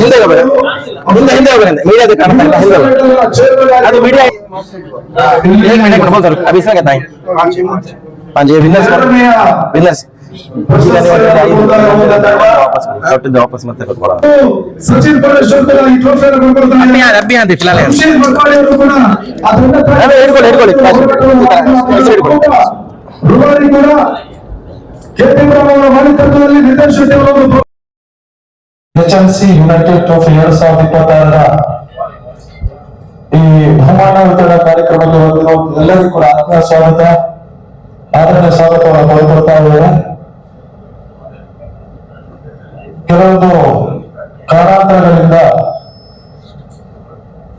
ಹಿಂದೆ ಮುಂದೆ ಹಿಂದೆ ಬರಿಂದ ಮೀಡಿಯಾದ ಕಾಣ್ತಾ ಇಲ್ಲ ಹಿಂದೆ ಅದು ಮೀಡಿಯಾ ಅಭಿ ಸರ್ ತಾಯಿ ಪಾಂಜೆ ವಿನ್ನರ್ಸ್ ವಿನ್ನರ್ಸ್ ವಾಪಸ್ ಮತ್ತೆ ಸಚಿನ್ ಪರಮೇಶ್ವರ್ ಈ ಟ್ರೋಫಿಯನ್ನು ಕೊಂಡ್ಕೊಳ್ತಾನೆ ಅಭಿ ಅಂತ ಫಿಲಹಾಲ್ ಹಿಡ್ಕೊಳ್ಳಿ ಹಿಡ್ಕೊಳ್ಳಿ ರುಬಾರಿ ಕೂಡ ಕೆ ಟಿ ರಾಮಣ್ಣ ಮಾಲೀಕತ್ವದಲ್ಲಿ ನಿರ್ದೇಶಕರು H M C united trophy ಎರಡ್ ಸಾವಿರದ ಇಪ್ಪತ್ತಾರರ ಈ ಬಹುಮಾನ ವಿತರಣಾ ಕಾರ್ಯಕ್ರಮಕ್ಕೆ ಬಂದಿರೋ ಎಲ್ಲರಿಗೂ ಕೂಡ ಆತ್ಮೀಯ ಸ್ವಾಗತ. ಆದರಣೀಯ ಸ್ವಾಗತವನ್ನು ಕೋರಿಕೊಳ್ತಾ ಇದ್ದೇನೆ. ಕೆಲವೊಂದು ಕಾರಣಾಂತರಗಳಿಂದ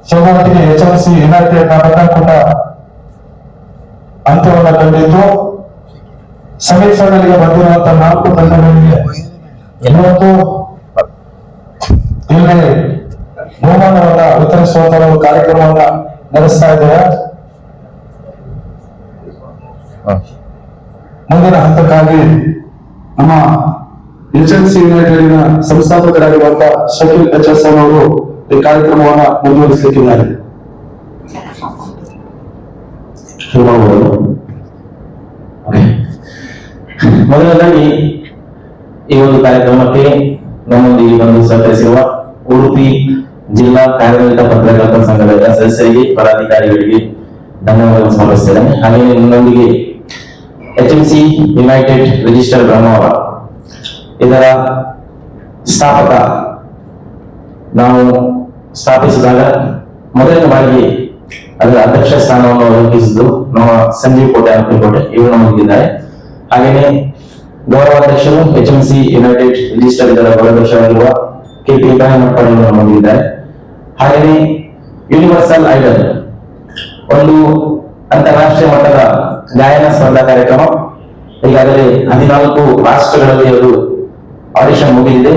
ಸೋಮವಾರಕ್ಕೆ ಎಚ್ ಎಂ ಸಿ ಯುನೈಟೆಡ್ ಕೂಡ ಅಂತ್ಯವನ್ನು ಕಂಡಿದ್ದು. ಸೆಮಿಫೈನಲ್ಗೆ ಬಂದಿರುವಂತಹ ನಾಲ್ಕು ತಂಡಗಳಿಗೆ ಇವತ್ತು ಇಲ್ಲಿ ಬಹುಮಾನವನ್ನ ವಿತರಿಸುವಂತ ಒಂದು ಕಾರ್ಯಕ್ರಮವನ್ನ ನಡೆಸ್ತಾ ಇದ್ದೇವೆ. ಮುಂದಿನ ಹಂತಕ್ಕಾಗಿ ನಮ್ಮ ಎಚ್ ಎನ್ ಸಿ ಯುನೈಟೆಡಿನ ಸಂಸ್ಥಾಪಕರಾಗಿರುವಂತಹ ಶಕೀಲ್ ಎಚ್ ಎಸ್ ಅವರು ಈ ಕಾರ್ಯಕ್ರಮವನ್ನ ಮುಂದುವರಿಸಲಿಕ್ಕಿದ್ದಾರೆ. ಮೊದಲನೇದಾಗಿ ಈ ಒಂದು ಕಾರ್ಯಕ್ರಮಕ್ಕೆ ನಮ್ಮೊಂದಿಗೆ ಬಂದು ಸಹಕರಿಸಿರುವ ಉಡುಪಿ ಜಿಲ್ಲಾ ಕಾರ್ಯನಿರತ ಪತ್ರಕರ್ತರ ಸಂಘದ ಸದಸ್ಯರಿಗೆ, ಪದಾಧಿಕಾರಿಗಳಿಗೆ ಧನ್ಯವಾದ ಸಮರ್ಪಿಸಿದ್ದೇನೆ ಹಾಗೆ ನನ್ನೊಂದಿಗೆ H M C united register Brahmavar ಇದರ ಸ್ಥಾಪಕ ನಾವು ಸ್ಥಾಪಿಸಿದಾಗ ಮೊದಲನೇ ಬಾರಿಗೆ ಅದರ ಅಧ್ಯಕ್ಷ ಸ್ಥಾನವನ್ನು ಒದಗಿಸಿದ್ದು ನಮ್ಮ ಸಂಜೀವ್ ಕೋಟೆ ಕೋಟೆ. ಇವರು ನಮಗಿದ್ದಾರೆ ಹಾಗೆಯೇ ಗೌರವಾಧ್ಯಕ್ಷರು H M C united register ಇದರ ಗೌರವಾಧ್ಯಕ್ಷರಾಗಿರುವ ಹೊಂದಿದ್ದಾರೆ ಹಾಗೆಯೇ ಯೂನಿವರ್ಸಲ್ ಐಡಲ್ ಒಂದು ಅಂತಾರಾಷ್ಟ್ರೀಯ ಮಟ್ಟದ ಗಾಯನ ಸ್ಪರ್ಧಾ ಕಾರ್ಯಕ್ರಮ. ಈಗಾಗಲೇ ಹದಿನಾಲ್ಕು ರಾಷ್ಟ್ರಗಳಲ್ಲಿ ಅದು ಆಡಿಷನ್ ಮುಗಿದಿದೆ.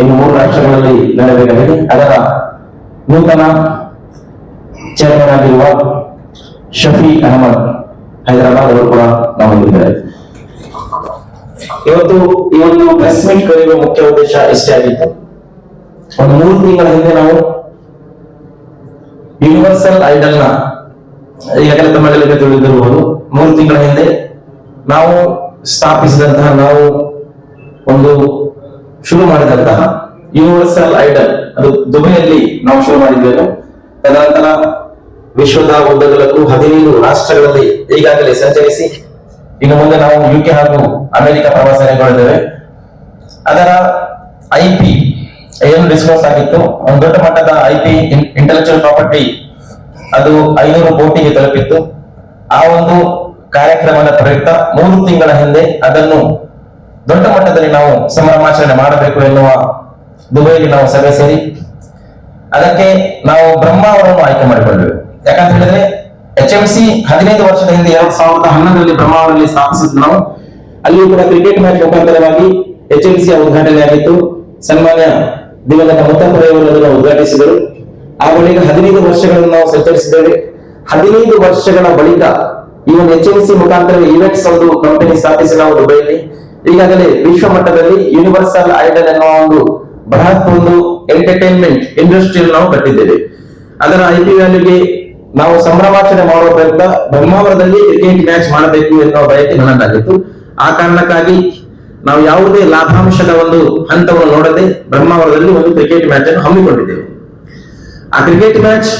ಇನ್ನು ಮೂರು ರಾಷ್ಟ್ರಗಳಲ್ಲಿ ನಡೆಯಬೇಕಾಗಿದೆ ಅದರ ನೂತನ ಚೇರ್ಮನ್ ಆಗಿರುವ ಶಫಿ ಅಹಮದ್ ಹೈದರಾಬಾದ್ ಅವರು ಕೂಡ ಹೊಂದಿದ್ದಾರೆ ಇವತ್ತು ಈ ಒಂದು ಪ್ರೆಸ್ ಮೀಟ್ ಕರೆಯುವ ಮುಖ್ಯ ಉದ್ದೇಶ ಇಷ್ಟೇ ಆಗಿತ್ತು? ಒಂದು ಮೂರು ತಿಂಗಳ ಹಿಂದೆ ನಾವು ಯೂನಿವರ್ಸಲ್ ಐಡಲ್ನ ಈಗಾಗಲೇ ತಮ್ಮೆಲ್ಲರಿಗೆ ತಿಳಿದಿರಬಹುದು ಮೂರು ತಿಂಗಳ ಹಿಂದೆ ನಾವು ಸ್ಥಾಪಿಸಿದಂತಹ ನಾವು ಒಂದು ಶುರು ಮಾಡಿದಂತಹ ಯೂನಿವರ್ಸಲ್ ಐಡಲ್ ಅದು ದುಬೈಯಲ್ಲಿ ನಾವು ಶುರು ಮಾಡಿದ್ದೇವೆ. ತದನಂತರ ವಿಶ್ವದ ಉದ್ದಗಲಕ್ಕೂ ಹದಿನೈದು ರಾಷ್ಟ್ರಗಳಲ್ಲಿ ಈಗಾಗಲೇ ಸಂಚರಿಸಿ, ಇನ್ನು ಮುಂದೆ ನಾವು ಯುಕೆ ಹಾಗೂ ಅಮೆರಿಕ ಪ್ರವಾಸ ಕೈಗೊಳ್ಳುತ್ತೇವೆ ಅದರ ಐಪಿ ಏನು ಡಿಸ್ಕಸ್ ಆಗಿತ್ತು. ಒಂದು ದೊಡ್ಡ ಮಟ್ಟದ ಐ ಪಿ ಇಂಟೆಲೆಕ್ಚುಯಲ್ ಪ್ರಾಪರ್ಟಿ ಅದು ಐನೂರು ಕೋಟಿಗೆ ತಲುಪಿತ್ತು. ಆ ಒಂದು ಕಾರ್ಯಕ್ರಮದ ಪ್ರಯುಕ್ತ ಮೂರು ತಿಂಗಳ ಹಿಂದೆ ಅದನ್ನು ದೊಡ್ಡ ಮಟ್ಟದಲ್ಲಿ ನಾವು ಸಂಭ್ರಮಾಚರಣೆ ಮಾಡಬೇಕು ಎನ್ನುವ ದುಬೈಲಿ ನಾವು ಸಭೆ ಸೇರಿ, ಅದಕ್ಕೆ ನಾವು ಬ್ರಹ್ಮ ಅವರನ್ನು ಆಯ್ಕೆ ಮಾಡಿಕೊಂಡ್ವಿ. ಯಾಕಂತ ಹೇಳಿದ್ರೆ ಎಚ್ ಎಂ ಸಿ ಹದಿನೈದು ವರ್ಷದ ಹಿಂದೆ ಎರಡ್ ಸಾವಿರದ ಹನ್ನೊಂದರಲ್ಲಿ ಬ್ರಹ್ಮ ಅವರಲ್ಲಿ ಸ್ಥಾಪಿಸಿದ್ದು ನಾವು. ಅಲ್ಲಿಯೂ ಕೂಡ ಕ್ರಿಕೆಟ್ ಮ್ಯಾಚ್ ಮುಖಾಂತರವಾಗಿ ಎಚ್ ಎಂ ಸಿ ಉದ್ಘಾಟನೆ ಆಗಿತ್ತು ಸನ್ಮಾನ್ಯ ದಿವಂಗತ ಮುತ್ತಪ್ಪರೆಯವರು ಅದನ್ನು ಉದ್ಘಾಟಿಸಿದರು. ಆ ಬಳಿಕ ಹದಿನೈದು ವರ್ಷಗಳನ್ನು ನಾವು ಸಂಚರಿಸಿದ್ದೇವೆ. ಹದಿನೈದು ವರ್ಷಗಳ ಬಳಿಕ ಈ ಒಂದು ಎಚ್ ಎಂ ಸಿ ಮುಖಾಂತರ ಇವೆಂಟ್ಸ್ ಒಂದು ಕಂಪನಿ ಸ್ಥಾಪಿಸಿ ನಾವು ದುಬೈಯಲ್ಲಿ. ಈಗಾಗಲೇ ವಿಶ್ವ ಮಟ್ಟದಲ್ಲಿ ಯೂನಿವರ್ಸಲ್ ಐಡಲ್ ಎನ್ನುವ ಒಂದು ಬೃಹತ್ ಒಂದು ಎಂಟರ್ಟೈನ್ಮೆಂಟ್ ಇಂಡಸ್ಟ್ರಿಯಲ್ಲಿ ನಾವು ಕಟ್ಟಿದ್ದೇವೆ. ಅದರ ಐ ವ್ಯಾಲ್ಯೂಗೆ ನಾವು ಸಂಭ್ರಮಾಚರಣೆ ಮಾಡುವ ಪ್ರಯತ್ನ ಬ್ರಹ್ಮಾವರದಲ್ಲಿ ಕ್ರಿಕೆಟ್ ಮ್ಯಾಚ್ ಮಾಡಬೇಕು ಎನ್ನುವ ಬಯಕೆ ನನ್ನದಾಗಿತ್ತು ಆ ಕಾರಣಕ್ಕಾಗಿ ನಾವು ಯಾವುದೇ ಲಾಭಾಂಶದ ಒಂದು ಹಂತವನ್ನು ನೋಡದೆ ಬ್ರಹ್ಮಾವರದಲ್ಲಿ ಒಂದು ಕ್ರಿಕೆಟ್ ಮ್ಯಾಚ್ ಅನ್ನು ಹಮ್ಮಿಕೊಂಡಿದ್ದೆವು. ಆ ಕ್ರಿಕೆಟ್ ಮ್ಯಾಚ್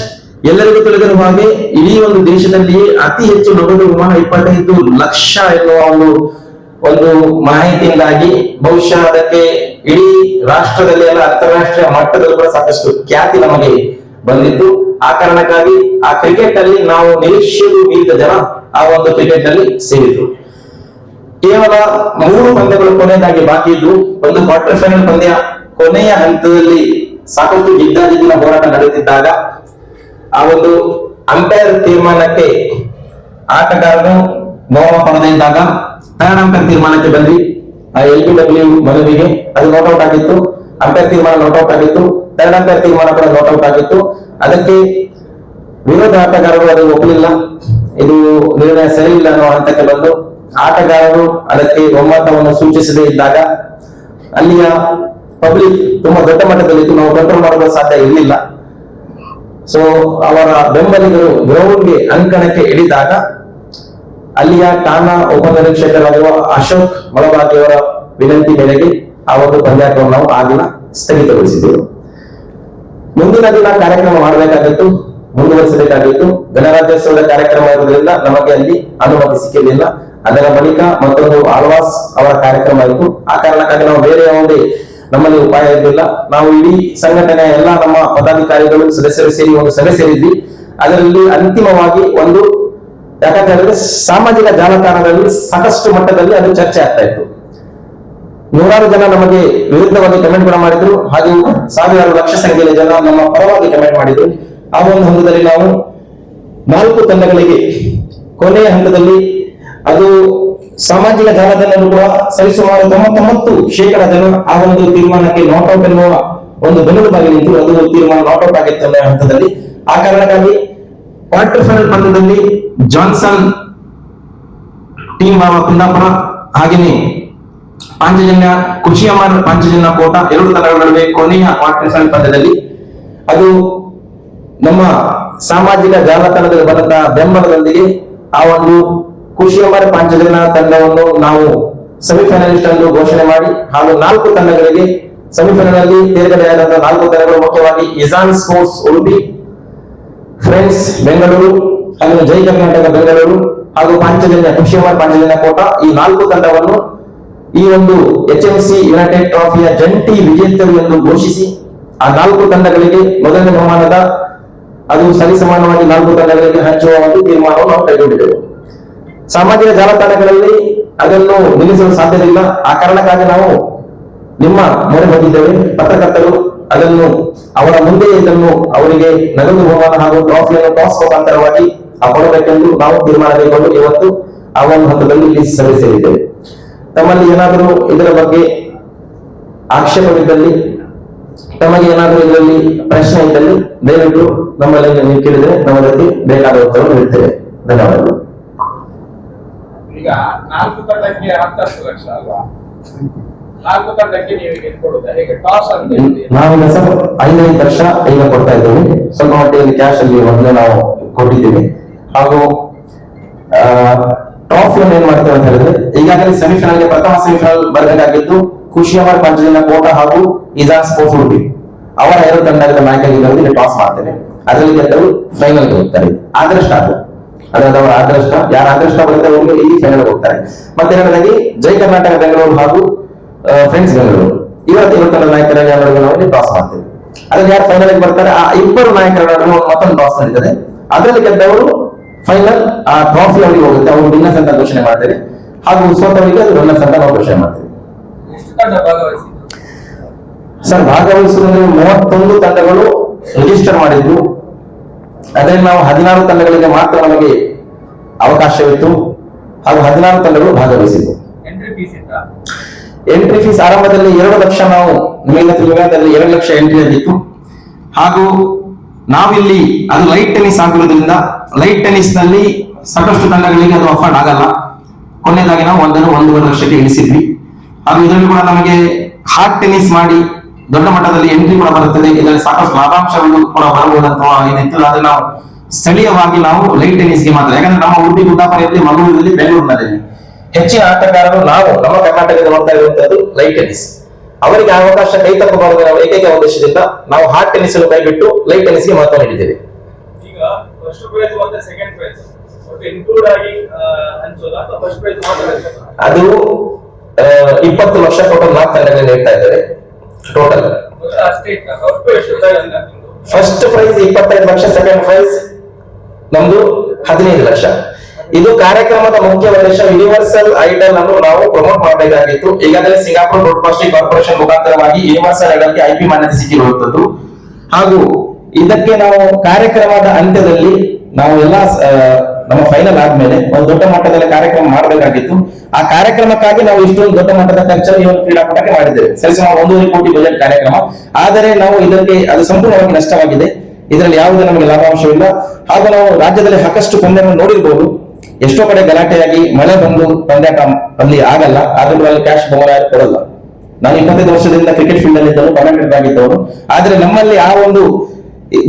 ಎಲ್ಲರಿಗೂ ತಿಳಿದಿರುವ ಹಾಗೆ ಇಡೀ ಒಂದು ದೇಶದಲ್ಲಿಯೇ ಅತಿ ಹೆಚ್ಚು ನಗದು ವಿಮಾನ ಇಪ್ಪತ್ತೈದು ಲಕ್ಷ ಎನ್ನುವ ಒಂದು ಒಂದು ಮಾಹಿತಿಯಿಂದಾಗಿ ಬಹುಶಃ ಅದಕ್ಕೆ ಇಡೀ ರಾಷ್ಟ್ರದಲ್ಲಿ ಎಲ್ಲ ಅಂತಾರಾಷ್ಟ್ರೀಯ ಮಟ್ಟದಲ್ಲಿ ಕೂಡ ಸಾಕಷ್ಟು ಖ್ಯಾತಿ ನಮಗೆ ಬಂದಿತ್ತು ಆ ಕಾರಣಕ್ಕಾಗಿ ಆ ಕ್ರಿಕೆಟ್ ಅಲ್ಲಿ ನಾವು ನಿರೀಕ್ಷೆಗೂ ಮೀರಿದ ಜನ ಆ ಒಂದು ಕ್ರಿಕೆಟ್ನಲ್ಲಿ ಸೇರಿದ್ರು. ಕೇವಲ ಮೂರು ಪಂದ್ಯಗಳು ಕೊನೆಯದಾಗಿ ಬಾಕಿ ಇದ್ದು, ಒಂದು ಕ್ವಾರ್ಟರ್ ಫೈನಲ್ ಪಂದ್ಯ ಕೊನೆಯ ಹಂತದಲ್ಲಿ ಸಾಕಷ್ಟು ಜಿದ್ದಾಜಿದ್ದಿನ ಹೋರಾಟ ನಡೆಯುತ್ತಿದ್ದಾಗ ಆ ಒಂದು ಅಂಪೈರ್ ತೀರ್ಮಾನಕ್ಕೆ ಆಟಗಾರನು ನೋವ ಪಡೆದಿದ್ದಾಗ ಥರ್ಡ್ ಅಂಪೈರ್ ತೀರ್ಮಾನಕ್ಕೆ ಬಂದ್ವಿ. ಆ ಎಲ್ ಬಿ ಡಬ್ಲ್ಯೂ ಮನವಿಗೆ ಅದು ನೋಟ್ಔಟ್ ಆಗಿತ್ತು. ಅಂಪೈರ್ ತೀರ್ಮಾನ ನೋಟ್ಔಟ್ ಆಗಿತ್ತು. ಥರ್ಡ್ ಅಂಪೈರ್ ತೀರ್ಮಾನ ಕೂಡ ನೋಟ್ಔಟ್ ಆಗಿತ್ತು. ಅದಕ್ಕೆ ವಿರೋಧ ಆಟಗಾರರು ಅದು ಒಪ್ಪಲಿಲ್ಲ. ಇದು ನಿರ್ಣಯ ಸರಿ ಇಲ್ಲ ಅನ್ನೋ ಹಂತಕ್ಕೆ ಬಂದು ಆಟಗಾರರು ಅದಕ್ಕೆ ಒಮ್ಮತವನ್ನು ಸೂಚಿಸದೇ ಇದ್ದಾಗ ಅಲ್ಲಿಯ ಪಬ್ಲಿಕ್ ತುಂಬಾ ದೊಡ್ಡ ಮಟ್ಟದಲ್ಲಿ ನಾವು ಕಂಟ್ರೋಲ್ ಮಾಡಲು ಸಾಧ್ಯ ಇರಲಿಲ್ಲ. ಸೊ ಅವರ ಬೆಂಬಲಿಗರು ಗ್ರೌಂಡ್ಗೆ ಅಂಕಣಕ್ಕೆ ಇಳಿದಾಗ ಅಲ್ಲಿಯ ಠಾಣಾ ಉಪನಿರೀಕ್ಷಕರಾಗಿರುವ ಅಶೋಕ್ ಮೊಳಬಾಗಿಯವರ ವಿನಂತಿ ಮೇರೆಗೆ ಆ ಒಂದು ಪಂದ್ಯಾಟವನ್ನು ನಾವು ದಿನ ಸ್ಥಗಿತಗೊಳಿಸಿದ್ದೆವು. ಮುಂದಿನ ದಿನ ಕಾರ್ಯಕ್ರಮ ಮಾಡಬೇಕಾಗಿತ್ತು, ಮುಂದುವರಿಸಬೇಕಾಗಿತ್ತು. ಗಣರಾಜ್ಯೋತ್ಸವದ ಕಾರ್ಯಕ್ರಮ ಇರುವುದರಿಂದ ನಮಗೆ ಅಲ್ಲಿ ಅನುಮತಿ ಸಿಕ್ಕಿರಲಿಲ್ಲ. ಅದರ ಬಳಿಕ ಮತ್ತೊಂದು ಆಳ್ವಾಸ್ ಅವರ ಕಾರ್ಯಕ್ರಮ ಇತ್ತು. ಆ ಕಾರಣಕ್ಕಾಗಿ ನಾವು ಬೇರೆ ಯಾವುದೇ ನಮ್ಮಲ್ಲಿ ಉಪಾಯ ಇರಲಿಲ್ಲ. ನಾವು ಇಡೀ ಸಂಘಟನೆಯ ಎಲ್ಲ ನಮ್ಮ ಪದಾಧಿಕಾರಿಗಳು ಸದಸ್ಯರು ಸೇರಿ ಒಂದು ಸಭೆ ಸೇರಿದ್ವಿ. ಅದರಲ್ಲಿ ಅಂತಿಮವಾಗಿ ಒಂದು ಯಾಕಂತ ಸಾಮಾಜಿಕ ಜಾಲತಾಣದಲ್ಲಿ ಸಾಕಷ್ಟು ಮಟ್ಟದಲ್ಲಿ ಅದು ಚರ್ಚೆ ಆಗ್ತಾ ಇತ್ತು. ನೂರಾರು ಜನ ನಮಗೆ ವಿರುದ್ಧವಾಗಿ ಕಮೆಂಟ್ ಕೂಡ ಮಾಡಿದ್ರು. ಹಾಗೂ ಸಾವಿರಾರು ಲಕ್ಷ ಸಂಖ್ಯೆಯ ಜನ ನಮ್ಮ ಪರವಾಗಿ ಕಮೆಂಟ್ ಮಾಡಿದ್ರು. ಆ ಒಂದು ಹಂತದಲ್ಲಿ ನಾವು ನಾಲ್ಕು ತಂಡಗಳಿಗೆ ಕೊನೆಯ ಹಂತದಲ್ಲಿ ಅದು ಸಾಮಾಜಿಕ ಜಾಲದಲ್ಲಿ ಕೂಡ ಸರಿಸುಮಾರು ತೊಂಬತ್ತೊಂಬತ್ತು ಶೇಕಡ ಜನ ಆ ಒಂದು ತೀರ್ಮಾನಕ್ಕೆ ನಾಟ್ಔಟ್ ಎನ್ನುವ ಒಂದು ಬೆನ್ನೆಲುಬಾಗಿ ನಿಂತು ಅದು ತೀರ್ಮಾನ ನಾಟ್ಔಟ್ ಆಗಿತ್ತು ಅನ್ನೋ ಹಂತದಲ್ಲಿ ಆ ಕಾರಣಕ್ಕಾಗಿ ಕ್ವಾರ್ಟರ್ ಫೈನಲ್ ಪಂದ್ಯದಲ್ಲಿ ಜಾನ್ಸನ್ ಟೀಮ್ ಕುಂದಾಪುರ ಹಾಗೆಯೇ ಪಾಂಚಜನ್ಯ ಕುಚಿಯಮ್ಮರ್ ಪಾಂಚಜನ್ಯ ಕೋಟ ಎರಡು ತಂಡಗಳ ನಡುವೆ ಕೊನೆಯ ಕ್ವಾರ್ಟರ್ ಫೈನಲ್ ಪಂದ್ಯದಲ್ಲಿ ಅದು ನಮ್ಮ ಸಾಮಾಜಿಕ ಜಾಲತಾಣದಲ್ಲಿ ಬಂದಂತಹ ಬೆಂಬಲದೊಂದಿಗೆ ಆ ಒಂದು ಕುಶಿಯಮ್ಮರ್ ಪಾಂಚಜನ್ಯ ತಂಡವನ್ನು ನಾವು ಸೆಮಿಫೈನಲಿಸ್ಟ್ ಅನ್ನು ಘೋಷಣೆ ಮಾಡಿ ಹಾಗೂ ನಾಲ್ಕು ತಂಡಗಳಿಗೆ ಸೆಮಿಫೈನಲ್ ಅಲ್ಲಿ ತೇರ್ಗಡೆಯಾದಂತಹ ನಾಲ್ಕು ತಂಡಗಳು ಮುಖ್ಯವಾಗಿ ಇಜಾನ್ ಸ್ಪೋರ್ಟ್ಸ್ ಉಡುಪಿ, ಫ್ರೆಂಡ್ಸ್ ಬೆಂಗಳೂರು ಹಾಗೂ ಜೈ ಕರ್ನಾಟಕ ಬೆಂಗಳೂರು ಹಾಗೂ ಪಾಂಚಜನ್ಯ ಕುಶಿಯಮ್ಮರ್ ಪಾಂಚಜನ್ಯ ಕೋಟ ಈ ನಾಲ್ಕು ತಂಡವನ್ನು ಈ ಒಂದು ಎಚ್ ಎಂ ಸಿ ಯುನೈಟೆಡ್ ಟ್ರಾಫಿಯ ಜಂಟಿ ವಿಜೇತರು ಎಂದು ಘೋಷಿಸಿ ಆ ನಾಲ್ಕು ತಂಡಗಳಿಗೆ ಮೊದಲನೇ ಬಹುಮಾನದ ಅದು ಸರಿಸಮಾನವಾಗಿ ನಾಲ್ಕು ತಂಡಗಳಿಗೆ ಹಂಚುವ ಒಂದು ತೀರ್ಮಾನವನ್ನು ನಾವು ಕೈಗೊಂಡಿದ್ದೆವು. ಸಾಮಾಜಿಕ ಜಾಲತಾಣಗಳಲ್ಲಿ ಅದನ್ನು ನಿಲ್ಲಿಸಲು ಸಾಧ್ಯವಿಲ್ಲ. ಆ ಕಾರಣಕ್ಕಾಗಿ ನಾವು ನಿಮ್ಮ ಮೊರೆ ಹೋಗಿದ್ದೇವೆ. ಪತ್ರಕರ್ತರು ಅದನ್ನು ಅವರ ಮುಂದೆ ಇದನ್ನು ಅವರಿಗೆ ನಗದು ಬಹುಮಾನ ಹಾಗೂ ಟ್ರಾಫಿಯನ್ನು ಟಾಸ್ ಮುಖಾಂತರವಾಗಿ ಕೊಡಬೇಕೆಂದು ನಾವು ತೀರ್ಮಾನ ಕೈಗೊಂಡು ಇವತ್ತು ಆ ಒಂದು ಹಂತದಲ್ಲಿ ಇಲ್ಲಿ ಸಭೆ ಸೇರಿದ್ದೇವೆ. ತಮ್ಮಲ್ಲಿ ಏನಾದರೂ ಇದರ ಬಗ್ಗೆ ಆಕ್ಷೇಪವಿದ್ದಲ್ಲಿ, ತಮಗೆ ಏನಾದರೂ ಇದರಲ್ಲಿ ಪ್ರಶ್ನೆ ಇದ್ದಲ್ಲಿ ದಯವಿಟ್ಟು ನಮ್ಮಲ್ಲಿ ನೀವು ಕೇಳಿದರೆ ನಮ್ಮ ಜೊತೆ ಬೇಕಾದ ಉತ್ತರವನ್ನು ಧನ್ಯವಾದಗಳು. ಈಗ ನಾಲ್ಕು ತಂಡಕ್ಕೆ ಹತ್ತತ್ತು ಲಕ್ಷ ಅಲ್ವಾ? ನಾಲ್ಕು ತಂಡಕ್ಕೆ ನೀವು ಈಗ ಕೊಡುದ ಹೇಗೆ ಟಾಸ್ ಅಂತ ನಾವೀಗ ಸರ್ ಐದೈದು ಲಕ್ಷ ಈಗ ಕೊಡ್ತಾ ಇದ್ದೇವೆ. ಸ್ವಲ್ಪ ಮಟ್ಟಿಗೆ ಕ್ಯಾಶ್ ಅಲ್ಲಿ ಮೊದಲೇ ನಾವು ಕೊಟ್ಟಿದ್ದೇವೆ. ಹಾಗೂ ಟಾಪ್ ಏನ್ ಮಾಡ್ತೇವೆ ಅಂತ ಹೇಳಿದ್ರೆ, ಈಗಾಗಲೇ ಸೆಮಿಫೈನಲ್ಗೆ ಪ್ರಥಮ ಸೆಮಿಫೈನಲ್ ಬರಬೇಕಾಗಿದ್ದು ಖುಷಿಯವರ ಪಂಚದಿಂದ ಕೋಟ ಹಾಗೂ ಇಜಾನ್ ಸ್ಪೋರ್ಟ್ಸ್ ಉಡುಪಿ ಅವರ ಎರಡು ತಂಡಗಳ ಆಗಿದ್ದು ಟಾಸ್ ಮಾಡ್ತೇನೆ ಅದರಲ್ಲಿ ಗೆದ್ದವರು ಫೈನಲ್ಗೆ ಹೋಗ್ತಾರೆ. ಆದ್ರೆ ಅದು ಅದಾದ ಅವರ ಅದೃಷ್ಟ. ಯಾರ ಅದೃಷ್ಟ ಬರುತ್ತೆ ಅವರಿಗೆ ಈ ಫೈನಲ್ ಹೋಗ್ತಾರೆ. ಮತ್ತೆ ಎರಡನೇದಾಗಿ ಜೈ ಕರ್ನಾಟಕ ಬೆಂಗಳೂರು ಹಾಗೂ ಫ್ರೆಂಡ್ಸ್ ಬೆಂಗಳೂರು. ಇವತ್ತು ಇವತ್ತೊಂದು ನಾಯಕರ ಅವರಿಗೆ ನಾವು ಟಾಸ್ ಮಾಡ್ತೇವೆ. ಅದ್ರಲ್ಲಿ ಯಾರು ಫೈನಲ್ ಬರ್ತಾರೆ? ಆ ಇಬ್ಬರು ನಾಯಕರ ಮತ್ತೊಂದು ಟಾಸ್ ನಡೀತದೆ. ಅದರಲ್ಲಿ ಗೆದ್ದವರು ಫೈನಲ್ ಆ ಟ್ರಾಫಿ ಅವರಿಗೆ ಹೋಗುತ್ತೆ. ಅವರು ವಿನ್ನರ್ಸ್ ಅಂತ ಘೋಷಣೆ ಮಾಡ್ತೇವೆ ಹಾಗೂ ಸೋತವರಿಗೆ ಅದು ವಿನ್ನರ್ಸ್ ಅಂತ ನಾವು ಘೋಷಣೆ ಮಾಡ್ತೇವೆ. ಸರ್ ಭಾಗವಹಿಸಿದ್ರೆ ಮೂವತ್ತೊಂದು ತಂಡಗಳು ರಿಜಿಸ್ಟರ್ ಮಾಡಿದ್ರು ಅದರಲ್ಲಿ ನಾವು ಹದಿನಾರು ತಂಡಗಳಿಗೆ ಮಾತ್ರ ನಮಗೆ ಅವಕಾಶವಿತ್ತು. ಹಾಗೂ ಹದಿನಾರು ತಂಡಗಳು ಭಾಗವಹಿಸಿದ್ವು. ಎಂಟ್ರಿ ಫೀಸ್ ಇತ್ತ ಎಂಟ್ರಿ ಫೀಸ್ ಆರಂಭದಲ್ಲಿ ಎರಡು ಲಕ್ಷ ನಾವು ನಿಮಗೆ ತಿಳಿದಲ್ಲಿ ಎರಡು ಲಕ್ಷ ಎಂಟ್ರಿ ಆಗಿತ್ತು. ಹಾಗೂ ನಾವಿಲ್ಲಿ ಅದು ಲೈಟ್ ಟೆನಿಸ್ ಆಗಿರೋದ್ರಿಂದ ಲೈಟ್ ಟೆನಿಸ್ನಲ್ಲಿ ಸಾಕಷ್ಟು ತಂಡಗಳಿಗೆ ಅದು ಅಫರ್ಡ್ ಆಗಲ್ಲ. ಕೊನೆಯದಾಗಿ ನಾವು ಒಂದನ್ನು ಒಂದೂವರೆ ಲಕ್ಷಕ್ಕೆ ಇಳಿಸಿದ್ವಿ. ಹಾಗೂ ಇದರಲ್ಲಿ ಕೂಡ ನಮಗೆ ಹಾರ್ಟ್ ಟೆನಿಸ್ ಮಾಡಿ ದೊಡ್ಡ ಮಟ್ಟದಲ್ಲಿ ಎಂಟ್ರಿ ಕೂಡ ಬರುತ್ತದೆ. ಇದರಲ್ಲಿ ಸಾಕಷ್ಟು ಲಾಭಾಂಶಗಳು ಕೂಡ ಬರಬಹುದಂತ ಏನಿತ್ತು ಆದ್ರೆ ನಾವು ಸ್ಥಳೀಯವಾಗಿ ನಾವು ಲೈಟ್ ಟೆನಿಸ್ಗೆ ಮಾತ್ರ. ಯಾಕಂದ್ರೆ ನಮ್ಮ ಉಡುಪಿ ಕುಂದಾಪುರದಲ್ಲಿ ಮಂಗಳೂರಿನಲ್ಲಿ ಬೆಂಗಳೂರಿನಲ್ಲಿ ಹೆಚ್ಚಿನ ಆಟಗಾರರು ನಾವು ನಮ್ಮ ಕರ್ನಾಟಕದಲ್ಲಿ ನೋಡ್ತಾ ಇರುವಂತದ್ದು ಲೈಟ್ ಟೆನಿಸ್ ಅವರಿಗೆ ಅವಕಾಶ ಕೈ ತಪ್ಪಬಾರದು ನಾವು ಏಕೈಕ ಉದ್ದೇಶದಿಂದ ನಾವು ಹಾಟ್ ಟೆನಿಸ್ ಅನ್ನು ಕೈಬಿಟ್ಟು ಲೈಟ್ ಟೆನಿಸ್ಗೆ ಮಹತ್ವ ನೀಡಿದ್ದೇವೆ. ಅದು ಇಪ್ಪತ್ತು ಲಕ್ಷ ಕೊಟ್ಟು ನಾಲ್ಕು ತಂಡಗಳಿಗೆ ನೀಡ್ತಾ ಇದ್ದಾರೆ. ಟೋಟಲ್ ಫಸ್ಟ್ ಪ್ರೈಸ್ ಇಪ್ಪತ್ತೈದು ಲಕ್ಷ ಸೆಕೆಂಡ್ ಪ್ರೈಸ್ ನಮ್ದು ಹದಿನೈದು ಲಕ್ಷ. ಇದು ಕಾರ್ಯಕ್ರಮದ ಮುಖ್ಯ ಉದ್ದೇಶ ಯೂನಿವರ್ಸಲ್ ಐಡಲ್ ಅನ್ನು ನಾವು ಪ್ರಮೋಟ್ ಮಾಡಬೇಕಾಗಿತ್ತು. ಈಗಾಗಲೇ ಸಿಂಗಾಪುರ್ ಬ್ರಾಡ್ಕಾಸ್ಟಿಂಗ್ ಕಾರ್ಪೊರೇಷನ್ ಮುಖಾಂತರವಾಗಿ ಯೂನಿವರ್ಸಲ್ ಐಡಲ್ಗೆ ಐಪಿ ಮಾನ್ಯತೆ ಸಿಕ್ಕಿರುವಂತದ್ದು ಹಾಗೂ ಇದಕ್ಕೆ ನಾವು ಕಾರ್ಯಕ್ರಮದ ಅಂತ್ಯದಲ್ಲಿ ನಾವು ಎಲ್ಲ ನಮ್ಮ ಫೈನಲ್ ಆದ್ಮೇಲೆ ಒಂದು ದೊಡ್ಡ ಮಟ್ಟದಲ್ಲಿ ಕಾರ್ಯಕ್ರಮ ಮಾಡಬೇಕಾಗಿತ್ತು. ಆ ಕಾರ್ಯಕ್ರಮಕ್ಕಾಗಿ ನಾವು ಇಷ್ಟೊಂದು ದೊಡ್ಡ ಮಟ್ಟದ ಖರ್ಚನ್ನು ಈ ಒಂದು ಕ್ರೀಡಾಕೂಟಕ್ಕೆ ಮಾಡಿದ್ದೇವೆ. ಸರಿಸುಮಾರು ಒಂದೂವರೆ ಕೋಟಿ ಬಜೆಟ್ ಕಾರ್ಯಕ್ರಮ. ಆದರೆ ನಾವು ಇದಕ್ಕೆ ಅದು ಸಂಪೂರ್ಣವಾಗಿ ನಷ್ಟವಾಗಿದೆ. ಇದರಲ್ಲಿ ಯಾವುದೇ ನಮಗೆ ಲಾಭಾಂಶವಿಲ್ಲ. ಹಾಗೂ ನಾವು ರಾಜ್ಯದಲ್ಲಿ ಸಾಕಷ್ಟು ಪಂದ್ಯವನ್ನು ನೋಡಿರ್ಬೋದು. ಎಷ್ಟೋ ಕಡೆ ಗಲಾಟೆಯಾಗಿ ಮಳೆ ಬಂದು ಪಂದ್ಯಾಟ ಅಲ್ಲಿ ಆಗಲ್ಲ. ಆದ್ರೂ ಅಲ್ಲಿ ಕ್ಯಾಶ್ ಬಹುಮಾನ ಕೊಡಲ್ಲ. ನಾನು ಇಪ್ಪತ್ತೈದು ವರ್ಷದಿಂದ ಕ್ರಿಕೆಟ್ ಫೀಲ್ಡ್ ಅಲ್ಲಿ ಇದ್ದವರು ಕಮೆಂಟೆಡ್ ಆಗಿದ್ದವರು ಆದ್ರೆ ನಮ್ಮಲ್ಲಿ ಆ ಒಂದು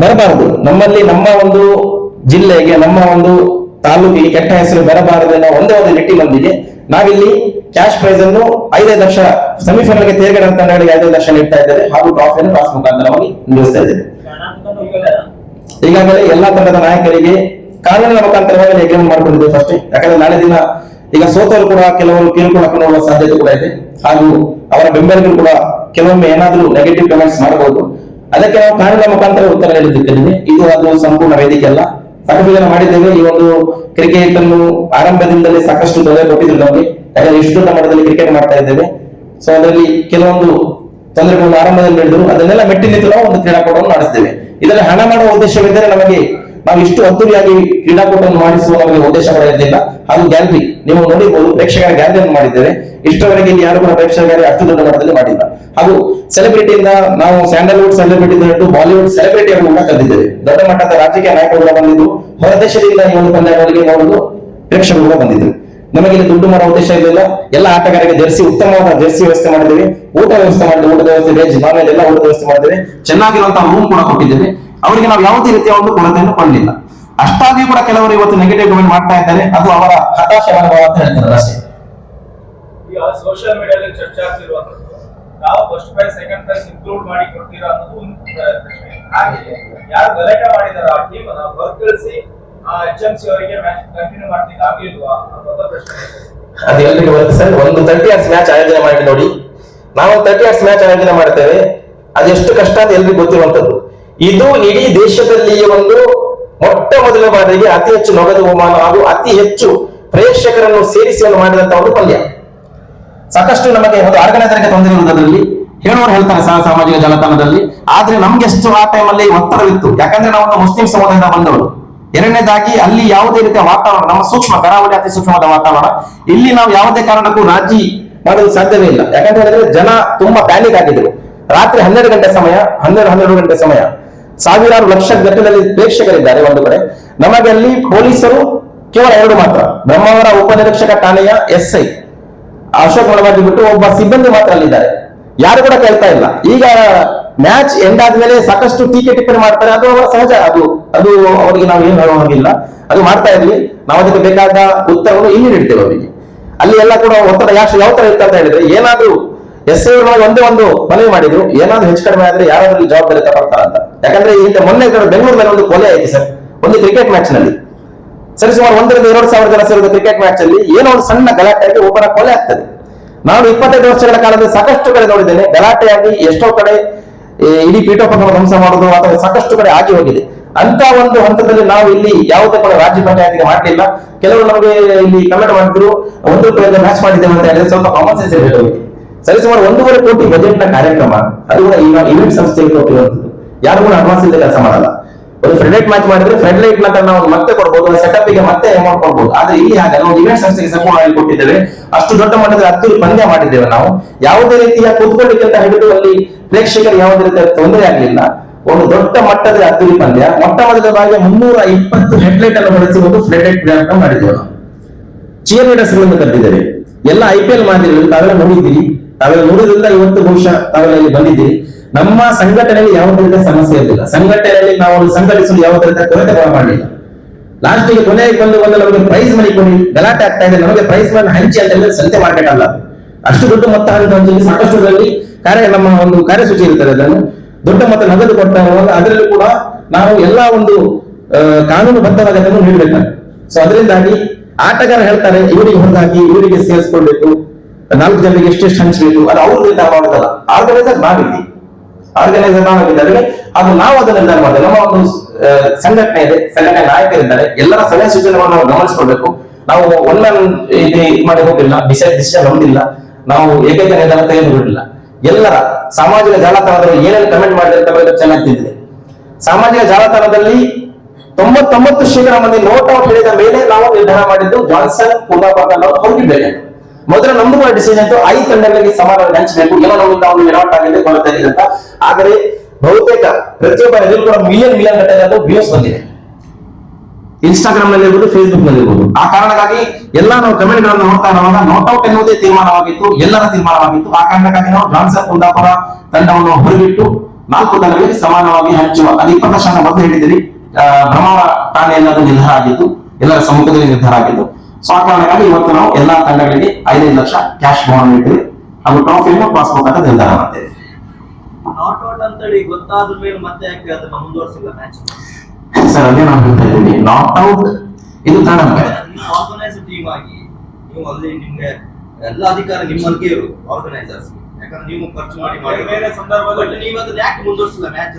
ಬರಬಾರದು. ನಮ್ಮಲ್ಲಿ ನಮ್ಮ ಒಂದು ಜಿಲ್ಲೆಗೆ, ನಮ್ಮ ಒಂದು ತಾಲೂಕಿಗೆ ಕೆಟ್ಟ ಹೆಸರು ಬರಬಾರದು ಅನ್ನೋ ಒಂದೇ ಒಂದು ಬಂದಿದೆ. ನಾವಿಲ್ಲಿ ಕ್ಯಾಶ್ ಪ್ರೈಸ್ ಅನ್ನು ಐದೈದು ಲಕ್ಷ ಸೆಮಿಫೈನಲ್ಗೆ ತೇರ್ಗಡೆ ಹೇಳಿ ಐದೈದು ಲಕ್ಷ ನೀಡ್ತಾ ಇದ್ದೇವೆ ಹಾಗೂ ಟ್ರಾಫಿಯನ್ನು ಟಾಸ್ ಮುಖಾಂತರವಾಗಿ ನಿಲ್ಲಿಸ್ತಾ ಇದ್ದೇವೆ ಈಗಾಗಲೇ ಎಲ್ಲಾ ತಂಡದ ನಾಯಕರಿಗೆ ಕಾನೂನಿನ ಮುಖಾಂತರವಾಗಿ ಎಗ್ರಿಮೆಂಟ್ ಮಾಡಿಕೊಂಡಿದ್ದೇವೆ ಫಸ್ಟ್ ಯಾಕಂದ್ರೆ ನಾಳೆ ದಿನ ಈಗ ಸೋತರು ಕೂಡ ಕೆಲವರು ಕಿರುಕುಳ ನೋಡುವ ಸಾಧ್ಯತೆ ಕೂಡ ಇದೆ. ಹಾಗೂ ಅವರ ಬೆಂಬಲಿಗರು ಕೂಡ ಕೆಲವೊಮ್ಮೆ ಏನಾದರೂ ನೆಗೆಟಿವ್ ಕಮೆಂಟ್ಸ್ ಮಾಡಬಹುದು ಅದಕ್ಕೆ ನಾವು ಕಾನೂನಿನ ಮುಖಾಂತರ ಉತ್ತರ ನೀಡುತ್ತಿದ್ದೇವೆ ಇದು ಅದು ಸಂಪೂರ್ಣ ವೇದಿಕೆ ಅಲ್ಲ. ಸಾಕಷ್ಟು ಮಾಡಿದ್ದೇವೆ. ಈ ಒಂದು ಕ್ರಿಕೆಟ್ ಅನ್ನು ಆರಂಭದಿಂದಲೇ ಸಾಕಷ್ಟು ತೊಂದರೆ ಕೊಟ್ಟಿದ್ರು ನಮಗೆ. ಯಾಕಂದ್ರೆ ಇಷ್ಟು ದೊಡ್ಡ ಮಟ್ಟದಲ್ಲಿ ಕ್ರಿಕೆಟ್ ಮಾಡ್ತಾ ಇದ್ದೇವೆ. ಸೊ ಅದರಲ್ಲಿ ಕೆಲವೊಂದು ತೊಂದರೆಗಳನ್ನು ಆರಂಭದಲ್ಲಿ ನಡೆದರು ಅದನ್ನೆಲ್ಲ ಮೆಟ್ಟಿ ನಿಂತು ನಾವು ಒಂದು ಕ್ರೀಡಾಕೂಟವನ್ನು ನಡೆಸ್ತೇವೆ ಇದರಲ್ಲಿ ಹಣ ಮಾಡುವ ಉದ್ದೇಶವಿದ್ದರೆ ನಮಗೆ ನಾವು ಇಷ್ಟು ಅದ್ದೂರಿಯಾಗಿ ಕ್ರೀಡಾಕೂಟವನ್ನು ಮಾಡಿಸುವ ನಮಗೆ ಉದ್ದೇಶ ಕೂಡ ಇರಲಿಲ್ಲ ಹಾಗೂ ಗ್ಯಾಲರಿ ನೀವು ನೋಡಿರ್ಬೋದು, ಪ್ರೇಕ್ಷಕರ ಗ್ಯಾಲರಿಯನ್ನು ಮಾಡಿದ್ದೇವೆ. ಇಷ್ಟರವರೆಗೆ ಇಲ್ಲಿ ಯಾರು ಕೂಡ ಪ್ರೇಕ್ಷಕ ಗ್ಯಾಲರಿ ಅಷ್ಟು ದೊಡ್ಡ ಮಟ್ಟದಲ್ಲಿ ಮಾಡಿಲ್ಲ. ಹಾಗೂ ಸೆಲೆಬ್ರಿಟಿಯಿಂದ ನಾವು ಸ್ಯಾಂಡಲ್ವುಡ್ ಸೆಲೆಬ್ರಿಟಿ ಹಿಡಿದು ಬಾಲಿವುಡ್ ಸೆಲೆಬ್ರಿಟಿಯನ್ನು ಕೂಡ ಕರೆದಿದ್ದೇವೆ. ದೊಡ್ಡ ಮಟ್ಟದ ರಾಜಕೀಯ ನಾಯಕರು ಬಂದಿದ್ದು, ಹೊರದೇಶದಿಂದ ಈ ಒಂದು ಪಂದ್ಯಗಳಿಗೆ ನೋಡಲು ಪ್ರೇಕ್ಷಕರು ಕೂಡ ಬಂದಿದ್ದೇವೆ ನಮಗೆ ಇಲ್ಲಿ ದುಡ್ಡು ಮಾಡುವ ಉದ್ದೇಶ ಇರಲಿಲ್ಲ. ಎಲ್ಲ ಆಟಗಾರರಿಗೆ ಜರ್ಸಿ, ಉತ್ತಮವಾದ ಜರ್ಸಿ ವ್ಯವಸ್ಥೆ ಮಾಡಿದ್ದೇವೆ. ಊಟ ವ್ಯವಸ್ಥೆ ಮಾಡಿದ್ದೇವೆ, ಊಟದ ವ್ಯವಸ್ಥೆ ವೆಜ್ ನಾನ್ ವೆಜ್ ಎಲ್ಲ ಊಟದ ವ್ಯವಸ್ಥೆ ಮಾಡಿದ್ದೇವೆ. ಚೆನ್ನಾಗಿರುವಂತಹ ರೂಮ್ ಕೂಡ ಕೊಟ್ಟಿದ್ದೇವೆ. ಅವರಿಗೆ ನಾವು ಯಾವುದೇ ರೀತಿಯ ಒಂದು ಕೊರತೆಯನ್ನು ಕೊಡಲಿಲ್ಲ. ಅಷ್ಟಾಗಿಯೂ ಕೂಡ ಕೆಲವರು ಇವತ್ತು ನೆಗೆಟಿವ್ ಕಮೆಂಟ್ ಮಾಡ್ತಾ ಇದ್ದಾರೆ. ಅದು ಅವರ ಹತಾಶೆ ಅನುಭವ ಅಂತ ಹೇಳ್ತಾರೆ ಅಷ್ಟೇ. ಸೋಷಿಯಲ್ ಮೀಡಿಯಾದಲ್ಲಿ ಚರ್ಚೆ ಆಗ್ತಿರುವಂತದ್ದು ನಾವು first prize second prize include ಮಾಡಿ ಕೊಡ್ತೀರಾ ಅನ್ನೋದು ಒಂದು ಹಾಗೆ ಯಾರು ಗಲಾಟೆ ಮಾಡಿದಾರ ಆ ಟೀಮ್ ಅನ್ನ ಹೊರಕಳಿಸಿ ಆ ಎಚ್ ಎಂ ಸಿ ಅವರಿಗೆ ಮ್ಯಾಚ್ ಕಂಟಿನ್ಯೂ ಮಾಡ್ಲಿಕ್ಕೆ ಆಗ್ಲಿಲ್ವಾ ಅನ್ನೋದ ಪ್ರಶ್ನೆ. ಅದು ಎಲ್ರಿಗೂ ಬರುತ್ತೆ ಸರ್? ಒಂದು ತರ್ಟಿ ಅವರ್ಸ್ ಮ್ಯಾಚ್ ಆಯೋಜನೆ ಮಾಡಿ ನೋಡಿ. ನಾವು ತರ್ಟಿ ಅವರ್ಸ್ ಮ್ಯಾಚ್ ಆಯೋಜನೆ ಮಾಡ್ತೇವೆ. ಅದೆಷ್ಟು ಕಷ್ಟ ಅಂತ ಎಲ್ರಿಗೂ ಗೊತ್ತಿರುವಂತದ್ದು ಇದು ಇಡೀ ದೇಶದಲ್ಲಿಯೇ ಒಂದು ಮೊಟ್ಟ ಮೊದಲ ಬಾರಿಗೆ ಅತಿ ಹೆಚ್ಚು ನಗದು ಹೋಮಾನ ಹಾಗೂ ಅತಿ ಹೆಚ್ಚು ಪ್ರೇಕ್ಷಕರನ್ನು ಸೇರಿಸಿ ಮಾಡಿದಂತಹ ಮಾಡಿದಂತ ಒಂದು ಪಲ್ಯ ಸಾಕಷ್ಟು ನಮಗೆ ಒಂದು ಆರ್ಗನೈಸರ್ಗೆ ತೊಂದರೆ ಇರುವುದರಲ್ಲಿ, ಹೇಳೋರು ಹೇಳ್ತಾರೆ ಸಹ ಸಾಮಾಜಿಕ ಜಾಲತಾಣದಲ್ಲಿ, ಆದ್ರೆ ನಮ್ಗೆ ಎಷ್ಟು ಆ ಟೈಮಲ್ಲಿ ಒತ್ತಡವಿತ್ತು. ಯಾಕಂದ್ರೆ ನಾವು ಮುಸ್ಲಿಂ ಸಮುದಾಯದ ಬಂದವರು. ಎರಡನೇದಾಗಿ ಅಲ್ಲಿ ಯಾವುದೇ ರೀತಿಯ ವಾತಾವರಣ, ನಮ್ಮ ಸೂಕ್ಷ್ಮ, ಕರಾವಳಿ ಅತಿ ಸೂಕ್ಷ್ಮವಾದ ವಾತಾವರಣ, ಇಲ್ಲಿ ನಾವು ಯಾವುದೇ ಕಾರಣಕ್ಕೂ ರಾಜಿ ಮಾಡಲು ಸಾಧ್ಯವೇ ಇಲ್ಲ. ಯಾಕಂತ ಹೇಳಿದ್ರೆ ಜನ ತುಂಬಾ ಪ್ಯಾನಿಕ್ ಆಗಿದ್ರು. ರಾತ್ರಿ ಹನ್ನೆರಡು ಗಂಟೆ ಸಮಯ, ಹನ್ನೆರಡು ಹನ್ನೆರಡು ಗಂಟೆ ಸಮಯ. ಸಾವಿರಾರು ಲಕ್ಷ ಗಟ್ಟಿನಲ್ಲಿ ಪ್ರೇಕ್ಷಕರಿದ್ದಾರೆ ಒಂದು ಕಡೆ. ನಮಗೆ ಅಲ್ಲಿ ಪೊಲೀಸರು ಕೇವಲ ಎರಡು ಮಾತ್ರ. ಬ್ರಹ್ಮಾವರ ಉಪನಿರೀಕ್ಷಕ ಠಾಣೆಯ ಎಸ್ ಐ ಅಶೋಕ್ ಮಳವಾಗಿ ಬಿಟ್ಟು ಒಬ್ಬ ಸಿಬ್ಬಂದಿ ಮಾತ್ರ ಅಲ್ಲಿದ್ದಾರೆ. ಯಾರು ಕೂಡ ಕೇಳ್ತಾ ಇಲ್ಲ. ಈಗ ಮ್ಯಾಚ್ ಎಂಡ್ ಆದ್ಮೇಲೆ ಸಾಕಷ್ಟು ಟೀಕೆ ಟಿಪ್ಪಣಿ ಮಾಡ್ತಾರೆ. ಅದು ಅವರ ಸಹಜ. ಅದು ಅದು ಅವರಿಗೆ ನಾವು ಏನು ಹೇಳುವಂಗಿಲ್ಲ ಅದು ಮಾಡ್ತಾ ಇರ್ಲಿ. ನಾವು ಅದಕ್ಕೆ ಬೇಕಾದ ಉತ್ತರವನ್ನು ಇಲ್ಲಿ ನೀಡ್ತೇವೆ ಅವರಿಗೆ. ಅಲ್ಲಿ ಎಲ್ಲ ಕೂಡ ಒತ್ತಡ, ಯಾಕೆ ಯಾವ ತರ ಇರ್ತಾ ಹೇಳಿದ್ರೆ ಏನಾದ್ರೂ ಎಸ್ ಒಳಗೆ ಒಂದೇ ಒಂದು ಮನವಿ ಮಾಡಿದ್ರು. ಏನಾದ್ರು ಹೆಚ್ಚು ಕಡಿಮೆ ಆದ್ರೆ ಯಾರಾದ್ರೂ ಜವಾಬ್ದಾರಿ ತಗೊಳ್ತಾರ ಅಂತ. ಯಾಕಂದ್ರೆ ಈ ಹಿಂದೆ ಮೊನ್ನೆ ಬೆಂಗಳೂರಿನಲ್ಲಿ ಒಂದು ಕೊಲೆ ಆಯ್ತು ಸರ್. ಒಂದು ಕ್ರಿಕೆಟ್ ಮ್ಯಾಚ್ನಲ್ಲಿ. ಸರಿ, ಸುಮಾರು ಒಂದರಿಂದ ಎರಡು ಸಾವಿರ ಜನ ಸೇರಿದ ಕ್ರಿಕೆಟ್ ಮ್ಯಾಚ್ ಅಲ್ಲಿ ಏನೋ ಒಂದು ಸಣ್ಣ ಗಲಾಟೆಯಾಗಿ ಒಬ್ಬರ ಕೊಲೆ ಆಗ್ತದೆ. ನಾನು ಇಪ್ಪತ್ತೈದು ವರ್ಷಗಳ ಕಾಲದಲ್ಲಿ ಸಾಕಷ್ಟು ಕಡೆ ನೋಡಿದ್ದೇನೆ. ಗಲಾಟೆಯಾಗಿ ಎಷ್ಟೋ ಕಡೆ ಇಡೀ ಪೀಠೋಪಕರಣ ಧ್ವಂಸ ಮಾಡೋದು ಅಥವಾ ಸಾಕಷ್ಟು ಕಡೆ ಆಗಿ ಹೋಗಿದೆ. ಅಂತ ಒಂದು ಹಂತದಲ್ಲಿ ನಾವು ಇಲ್ಲಿ ಯಾವುದೇ ಕೂಡ ರಾಜ್ಯ ಪಂಚಾಯತಿಗೆ ಮಾಡಲಿಲ್ಲ. ಕೆಲವರು ನಮಗೆ ಇಲ್ಲಿ ಕಮೆಂಟ್ ಮಾಡಿದ್ರು, ಒಂದು ಮ್ಯಾಚ್ ಮಾಡಿದ್ದೇವೆ ಅಂತ ಹೇಳಿದ್ರೆ ಸ್ವಲ್ಪ ಕಾಮನ್ ಸೆನ್ಸ್ ಇರಬೇಕು. ಅವರಿಗೆ. ಸರಿ ಸುಮಾರು ಒಂದೂವರೆ ಕೋಟಿ ಬಜೆಟ್ನ ಕಾರ್ಯಕ್ರಮ. ಅದು ಕೂಡ ಈಗ ಇವೆಂಟ್ ಸಂಸ್ಥೆಗೆ ಕೊಟ್ಟಿರುವಂತದ್ದು ಯಾರು ಕೂಡ ಅಡ್ವಾನ್ಸ್ ಇಲ್ಲದೆ ಕೆಲಸ ಮಾಡಲ್ಲ. ಒಂದು ಫ್ರೆಂಡ್ಲೈಟ್ ಮ್ಯಾಚ್ ಮಾಡಿದ್ರೆ ಫ್ರೆಂಡ್ಲೈಟ್ ನಂತರ ನಾವು ಮತ್ತೆ ಕೊಡ್ಬೋದು ಸೆಟಪ್ಗೆ ಮತ್ತೆ ಅಮೌಂಟ್ ಕೊಡಬಹುದು ಆದ್ರೆ ಇಲ್ಲಿ ಹಾಗೆ ಒಂದು ಇವೆಂಟ್ ಸಂಸ್ಥೆಗೆ ಸಂಪೂರ್ಣ ಆಗಿ ಕೊಟ್ಟಿದ್ದೇವೆ. ಅಷ್ಟು ದೊಡ್ಡ ಮಟ್ಟದಲ್ಲಿ ಹತ್ತು ಪಂದ್ಯ ಮಾಡಿದ್ದೇವೆ ನಾವು. ಯಾವುದೇ ರೀತಿಯ ಕೂತ್ಕೊಳ್ಳಿಕ್ಕೆ ಅಂತ ಹಿಡಿದು ಅಲ್ಲಿ ಪ್ರೇಕ್ಷಕರಿಗೆ ಯಾವುದೇ ರೀತಿಯ ತೊಂದರೆ ಆಗಲಿಲ್ಲ. ಒಂದು ದೊಡ್ಡ ಮಟ್ಟದ ಅದ್ದೂರಿ ಪಂದ್ಯ. ಮೊಟ್ಟ ಮೊದಲ ಬಾರಿಗೆ ಮುನ್ನೂರ ಇಪ್ಪತ್ತು ಹೆಡ್ಲೈಟ್ ಅನ್ನು ಬಳಸಿ ಒಂದು ಫ್ಲಡ್ ಲೈಟ್ ಮಾಡಿದ್ದೇವೆ ನಾವು. ಚಿಯರ್ ಲೀಡರ್ಸ್ ಕರೆದಿದ್ದೇವೆ. ಎಲ್ಲ ಐ ಪಿ ಎಲ್ ಮಾದರಿಗಳು ತಾವೆಲ್ಲ ನೋಡಿದ್ದೀರಿ. ತಾವೆಲ್ಲ ನೋಡಿದ್ರಿಂದ ಇವತ್ತು ಬಹುಶಃ ತಾವೆಲ್ಲ ಇಲ್ಲಿ ಬಂದಿದ್ದೀರಿ. ನಮ್ಮ ಸಂಘಟನೆಯಲ್ಲಿ ಯಾವುದೇ ರೀತಿಯ ಸಮಸ್ಯೆ ಇರಲಿಲ್ಲ. ಸಂಘಟನೆಯಲ್ಲಿ ನಾವು ಸಂಘಟಿಸಲು ಯಾವುದರಿಂದ ರೀತಿಯ ಕೊರತೆ ಮಾಡಲಿಲ್ಲ. ಲಾಸ್ಟ್ಗೆ ಕೊನೆಗೆ ಬಂದು ಬಂದು ನಮಗೆ ಪ್ರೈಸ್ ಮನಿ ಕೊಡಿ. ಗಲಾಟೆ ಆಗ್ತಾ ಇದೆ. ನಮಗೆ ಪ್ರೈಸ್ ಮನಿ ಹಂಚಿ ಅಂತ ಹೇಳಿದ್ರೆ ಸಂತೆ ಮಾರ್ಕೆಟ್ ಅಲ್ಲ ಅಷ್ಟು ದೊಡ್ಡ ಮೊತ್ತ ಅಂತ ಹಂಚಿ ಸಾಕಷ್ಟು ಕಾರ್ಯ ನಮ್ಮ ಒಂದು ಕಾರ್ಯಸೂಚಿ ಇರ್ತದೆ ಅದನ್ನು. ದೊಡ್ಡ ಮೊತ್ತ ನಗದು ಇರುವಾಗ ಅದರಲ್ಲಿ ಕೂಡ ನಾವು ಎಲ್ಲಾ ಒಂದು ಕಾನೂನು ಕಾನೂನುಬದ್ಧವಾಗಿ ಅದನ್ನು ನೀಡಬೇಕಾಗುತ್ತೆ ಸೊ ಅದರಿಂದಾಗಿ ಆಟಗಾರ ಹೇಳ್ತಾರೆ, ಇವರಿಗೆ ಹೊರದಾಕಿ ಇವರಿಗೆ ಸೇರಿಸ್ಕೊಳ್ಬೇಕು. ನಾಲ್ಕು ಜನರಿಗೆ ಎಷ್ಟೆಷ್ಟು ಹಂಚಬೇಕು ಅದು ಅವ್ರು ನಿರ್ಧಾರ ಮಾಡುದಲ್ಲ ಆರ್ಗನೈಸರ್ ನಾವಿದ್ದೀವಿ ಆರ್ಗನೈಸರ್ ನಾವಿದ್ದಾರೆ ಅದು ನಾವು ಅದನ್ನ ನಿರ್ಧಾರ ಮಾಡಿದೆ ನಮ್ಮ ಒಂದು ಸಂಘಟನೆ ಇದೆ, ಸಂಘಟನೆ ನಾಯಕರಿದ್ದಾರೆ ಎಲ್ಲರ ಸಲಹೆ ಸೂಚನೆಗಳನ್ನು ನಾವು ಗಮನಿಸಿಕೊಳ್ಬೇಕು. ನಾವು ಒನ್ ಇದು ಮಾಡಿ ಹೋಗಿಲ್ಲ ಡಿಸೈಡ್ ಡಿಸಿಷನ್ ಹೊಂದಿಲ್ಲ ನಾವು ಏಕೈಕ ನಿರ್ಧಾರ ತೆಗೆದುಕೊಂಡಿಲ್ಲ. ಎಲ್ಲರ ಸಾಮಾಜಿಕ ಜಾಲತಾಣದಲ್ಲಿ ಏನೇನು ಕಮೆಂಟ್ ಮಾಡಿದ್ರೆ ಚೆನ್ನಾಗಿ ತಿಂದಿದೆ ಸಾಮಾಜಿಕ ಜಾಲತಾಣದಲ್ಲಿ ತೊಂಬತ್ತೊಂಬತ್ತು ಶೇಕಡ ಮಂದಿ ನೋಟ್ ಔಟ್ ಹೇಳಿದ ಮೇಲೆ ನಾವು ನಿರ್ಧಾರ ಮಾಡಿದ್ದು ಜಾನ್ಸನ್ ಪುನರ್ಬಾಗ ಅವರು ಹೋಗಿದ್ದೇವೆ ಮೊದಲ ನಮ್ದು ಕೂಡ ಡಿಸಿಷನ್ ಇತ್ತು ಐ ತಂಡಗಳಿಗೆ ಸಮಾನವಾಗಿ ಹಂಚಬೇಕು ಏನೋ ನಮ್ಮಿಂದ ವಿರಾಟ್ ಆಗಿದೆ ಅಂತ. ಆದರೆ ಬಹುತೇಕ ಪ್ರತಿಯೊಬ್ಬ ಎದುರು ಕೂಡ ಮಿಲಿಯನ್ ಮಿಲಿಯನ್ ಗಟ್ಟಲೆ ವ್ಯೂಸ್ ಬಂದಿದೆ. ಇನ್ಸ್ಟಾಗ್ರಾಮ್ನಲ್ಲಿ ಇರ್ಬೋದು ಫೇಸ್ಬುಕ್ನಲ್ಲಿ ಇರ್ಬೋದು ಆ ಕಾರಣಕ್ಕಾಗಿ ಎಲ್ಲ ನಾವು ಕಮೆಂಟ್ಗಳನ್ನು ನೋಡ್ತಾ ಇರುವಾಗ ನಾಟ್ಔಟ್ ಎನ್ನುವುದೇ ತೀರ್ಮಾನವಾಗಿತ್ತು, ಎಲ್ಲರ ತೀರ್ಮಾನವಾಗಿತ್ತು. ಆ ಕಾರಣಕ್ಕಾಗಿ ನಾವು ಜಾನ್ಸನ್ ಕುಂದಾಪುರ ತಂಡವನ್ನು ಹೊರಗಿಟ್ಟು ನಾಲ್ಕು ತಂಡಗಳಿಗೆ ಸಮಾನವಾಗಿ ಹಂಚುವ, ಅದು ಇಪ್ಪತ್ತು ವರ್ಷ ಮೊದಲು ಹೇಳಿದಿರಿ ಬ್ರಹ್ಮಾವರ ಠಾಣೆಯಲ್ಲಿ ಅದು ನಿರ್ಧಾರ ಆಗಿತ್ತು ಎಲ್ಲರ ಸಮ್ಮುಖದಲ್ಲಿ ನಿರ್ಧಾರ ಆಗಿತ್ತು ಸೊ ಆ ಕಾರಣಕ್ಕಾಗಿ ಇವತ್ತು ನಾವು ಎಲ್ಲಾ ತಂಡಗಳಿಗೆ ಐದೈದು ಲಕ್ಷ ಕ್ಯಾಶ್ ಬಹುಮಾನ ನೀಡ್ತೀವಿ ಹಾಗೂ ಟ್ರಾಫಿಯನ್ನು ಪಾಸ್ಬುಕ್ ಅಂತ ನಿರ್ಧಾರ ಮಾಡ್ತೇವೆ. ನಾಟ್ ಔಟ್ ಅಂತೇಳಿ ಗೊತ್ತಾದ ಮೇಲೆ ಮತ್ತೆ ಯಾಕೆ ಅದನ್ನ ಮುಂದುವರಿಸಿಲ್ಲ ಮ್ಯಾಚ್ ಸರ್ ಅದೇ ನಾನು ಹೇಳ್ತಾ ಇದ್ದೀನಿ. ನಾಟ್ ಔಟ್ ಇದು ತಂಡ ಆರ್ಗನೈಸ್ ಟೀಮ್ ಆಗಿ ನೀವು ಅಲ್ಲಿ ನಿಮ್ಗೆ ಎಲ್ಲ ಅಧಿಕಾರ ನಿಮ್ಮಲ್ಲಿಗೆ ಇರು ಆರ್ಗನೈಸರ್ಸ್ ಯಾಕಂದ್ರೆ ನೀವು ಖರ್ಚು ಮಾಡಿ ಮಾಡಿ ಬೇರೆ ಸಂದರ್ಭದಲ್ಲಿ. ನೀವು ಅದನ್ನ ಯಾಕೆ ಮುಂದುವರಿಸಿಲ್ಲ ಮ್ಯಾಚ್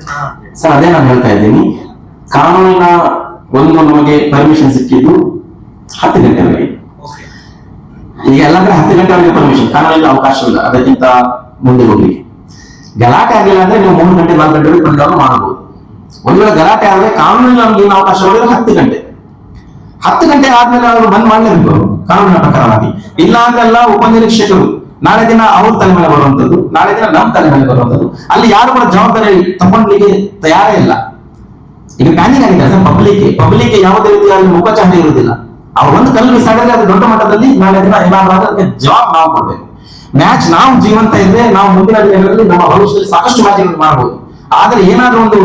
ಸರ್ ಅದೇ ನಾನು ಹೇಳ್ತಾ ಇದ್ದೀನಿ. ಕಾನೂನಿನ ಒಂದು ನಮಗೆ ಪರ್ಮಿಷನ್ ಸಿಕ್ಕಿದ್ದು ಹತ್ತು ಗಂಟೆವರೆಗೆ ಈಗ ಎಲ್ಲ ಕಡೆ ಹತ್ತು ಗಂಟೆವರೆಗೆ ಪರ್ಮಿಷನ್ ಕಾನೂನಿನ ಅವಕಾಶ ಇಲ್ಲ. ಅದಕ್ಕಿಂತ ಮುಂದೆ ಹೋಗ್ಲಿಕ್ಕೆ. ಗಲಾಟೆ ಆಗಿಲ್ಲ ಅಂದ್ರೆ ನೀವು ಮೂರು ಗಂಟೆ ನಾಲ್ಕು ಗಂಟೆವರೆಗೆ ಬಂದಾಗ ಮಾಡಬಹುದು. ಒಂದ್ ವೇಳೆ ಗಲಾಟೆ ಆದ್ರೆ ಕಾನೂನಿನ ನಮ್ಗೆ ಏನು ಅವಕಾಶ ಇರೋದು ಹತ್ತು ಗಂಟೆ. ಹತ್ತು ಗಂಟೆ ಆದ್ಮೇಲೆ ಅವರು ಬಂದ್ ಮಾಡಲೇಬೇಕು ಕಾನೂನಿನ ಪ್ರಕಾರವಾಗಿ ಇಲ್ಲ ಅಂದ್ರೆಲ್ಲ ಉಪನಿರೀಕ್ಷಕರು. ನಾಳೆ ದಿನ ಅವ್ರ ತಲೆ ಮೇಲೆ ಬರುವಂತದ್ದು ನಾಳೆ ದಿನ ನಮ್ಮ ತಲೆ ಮೇಲೆ ಬರುವಂತದ್ದು. ಅಲ್ಲಿ ಯಾರು ಕೂಡ ಜವಾಬ್ದಾರಿ ತಗೊಂಡ್ಲಿಕ್ಕೆ ತಯಾರೇ ಇಲ್ಲ. ಈಗ ಪ್ಯಾನಿಕ್ ಆಗಿದೆ ಪಬ್ಲಿಕ್ ಪಬ್ಲಿಕ್ ಯಾವುದೇ ರೀತಿಯಾದ ಮುಖಚಾರ ಇರುವುದಿಲ್ಲ. ಅವ್ರು ಒಂದು ಕಲ್ಲು ಬಿಸಾಡಿದ್ರೆ ಅದು ದೊಡ್ಡ ಮಟ್ಟದಲ್ಲಿ ನಾಳೆ ದಿನ ಏನಾದ್ರೂ ಅದಕ್ಕೆ ಜವಾಬ್ ನಾವು ಕೊಡ್ಬೇಕು. ಮ್ಯಾಚ್ ನಾವು ಜೀವಂತ ಇದ್ರೆ ನಾವು ಮುಂದಿನ ದಿನಗಳಲ್ಲಿ ನಮ್ಮ ಭವಿಷ್ಯದಲ್ಲಿ ಸಾಕಷ್ಟು ಮ್ಯಾಚ್ಗಳನ್ನು ಮಾಡಬಹುದು ಆದ್ರೆ ಏನಾದ್ರೂ ಒಂದು,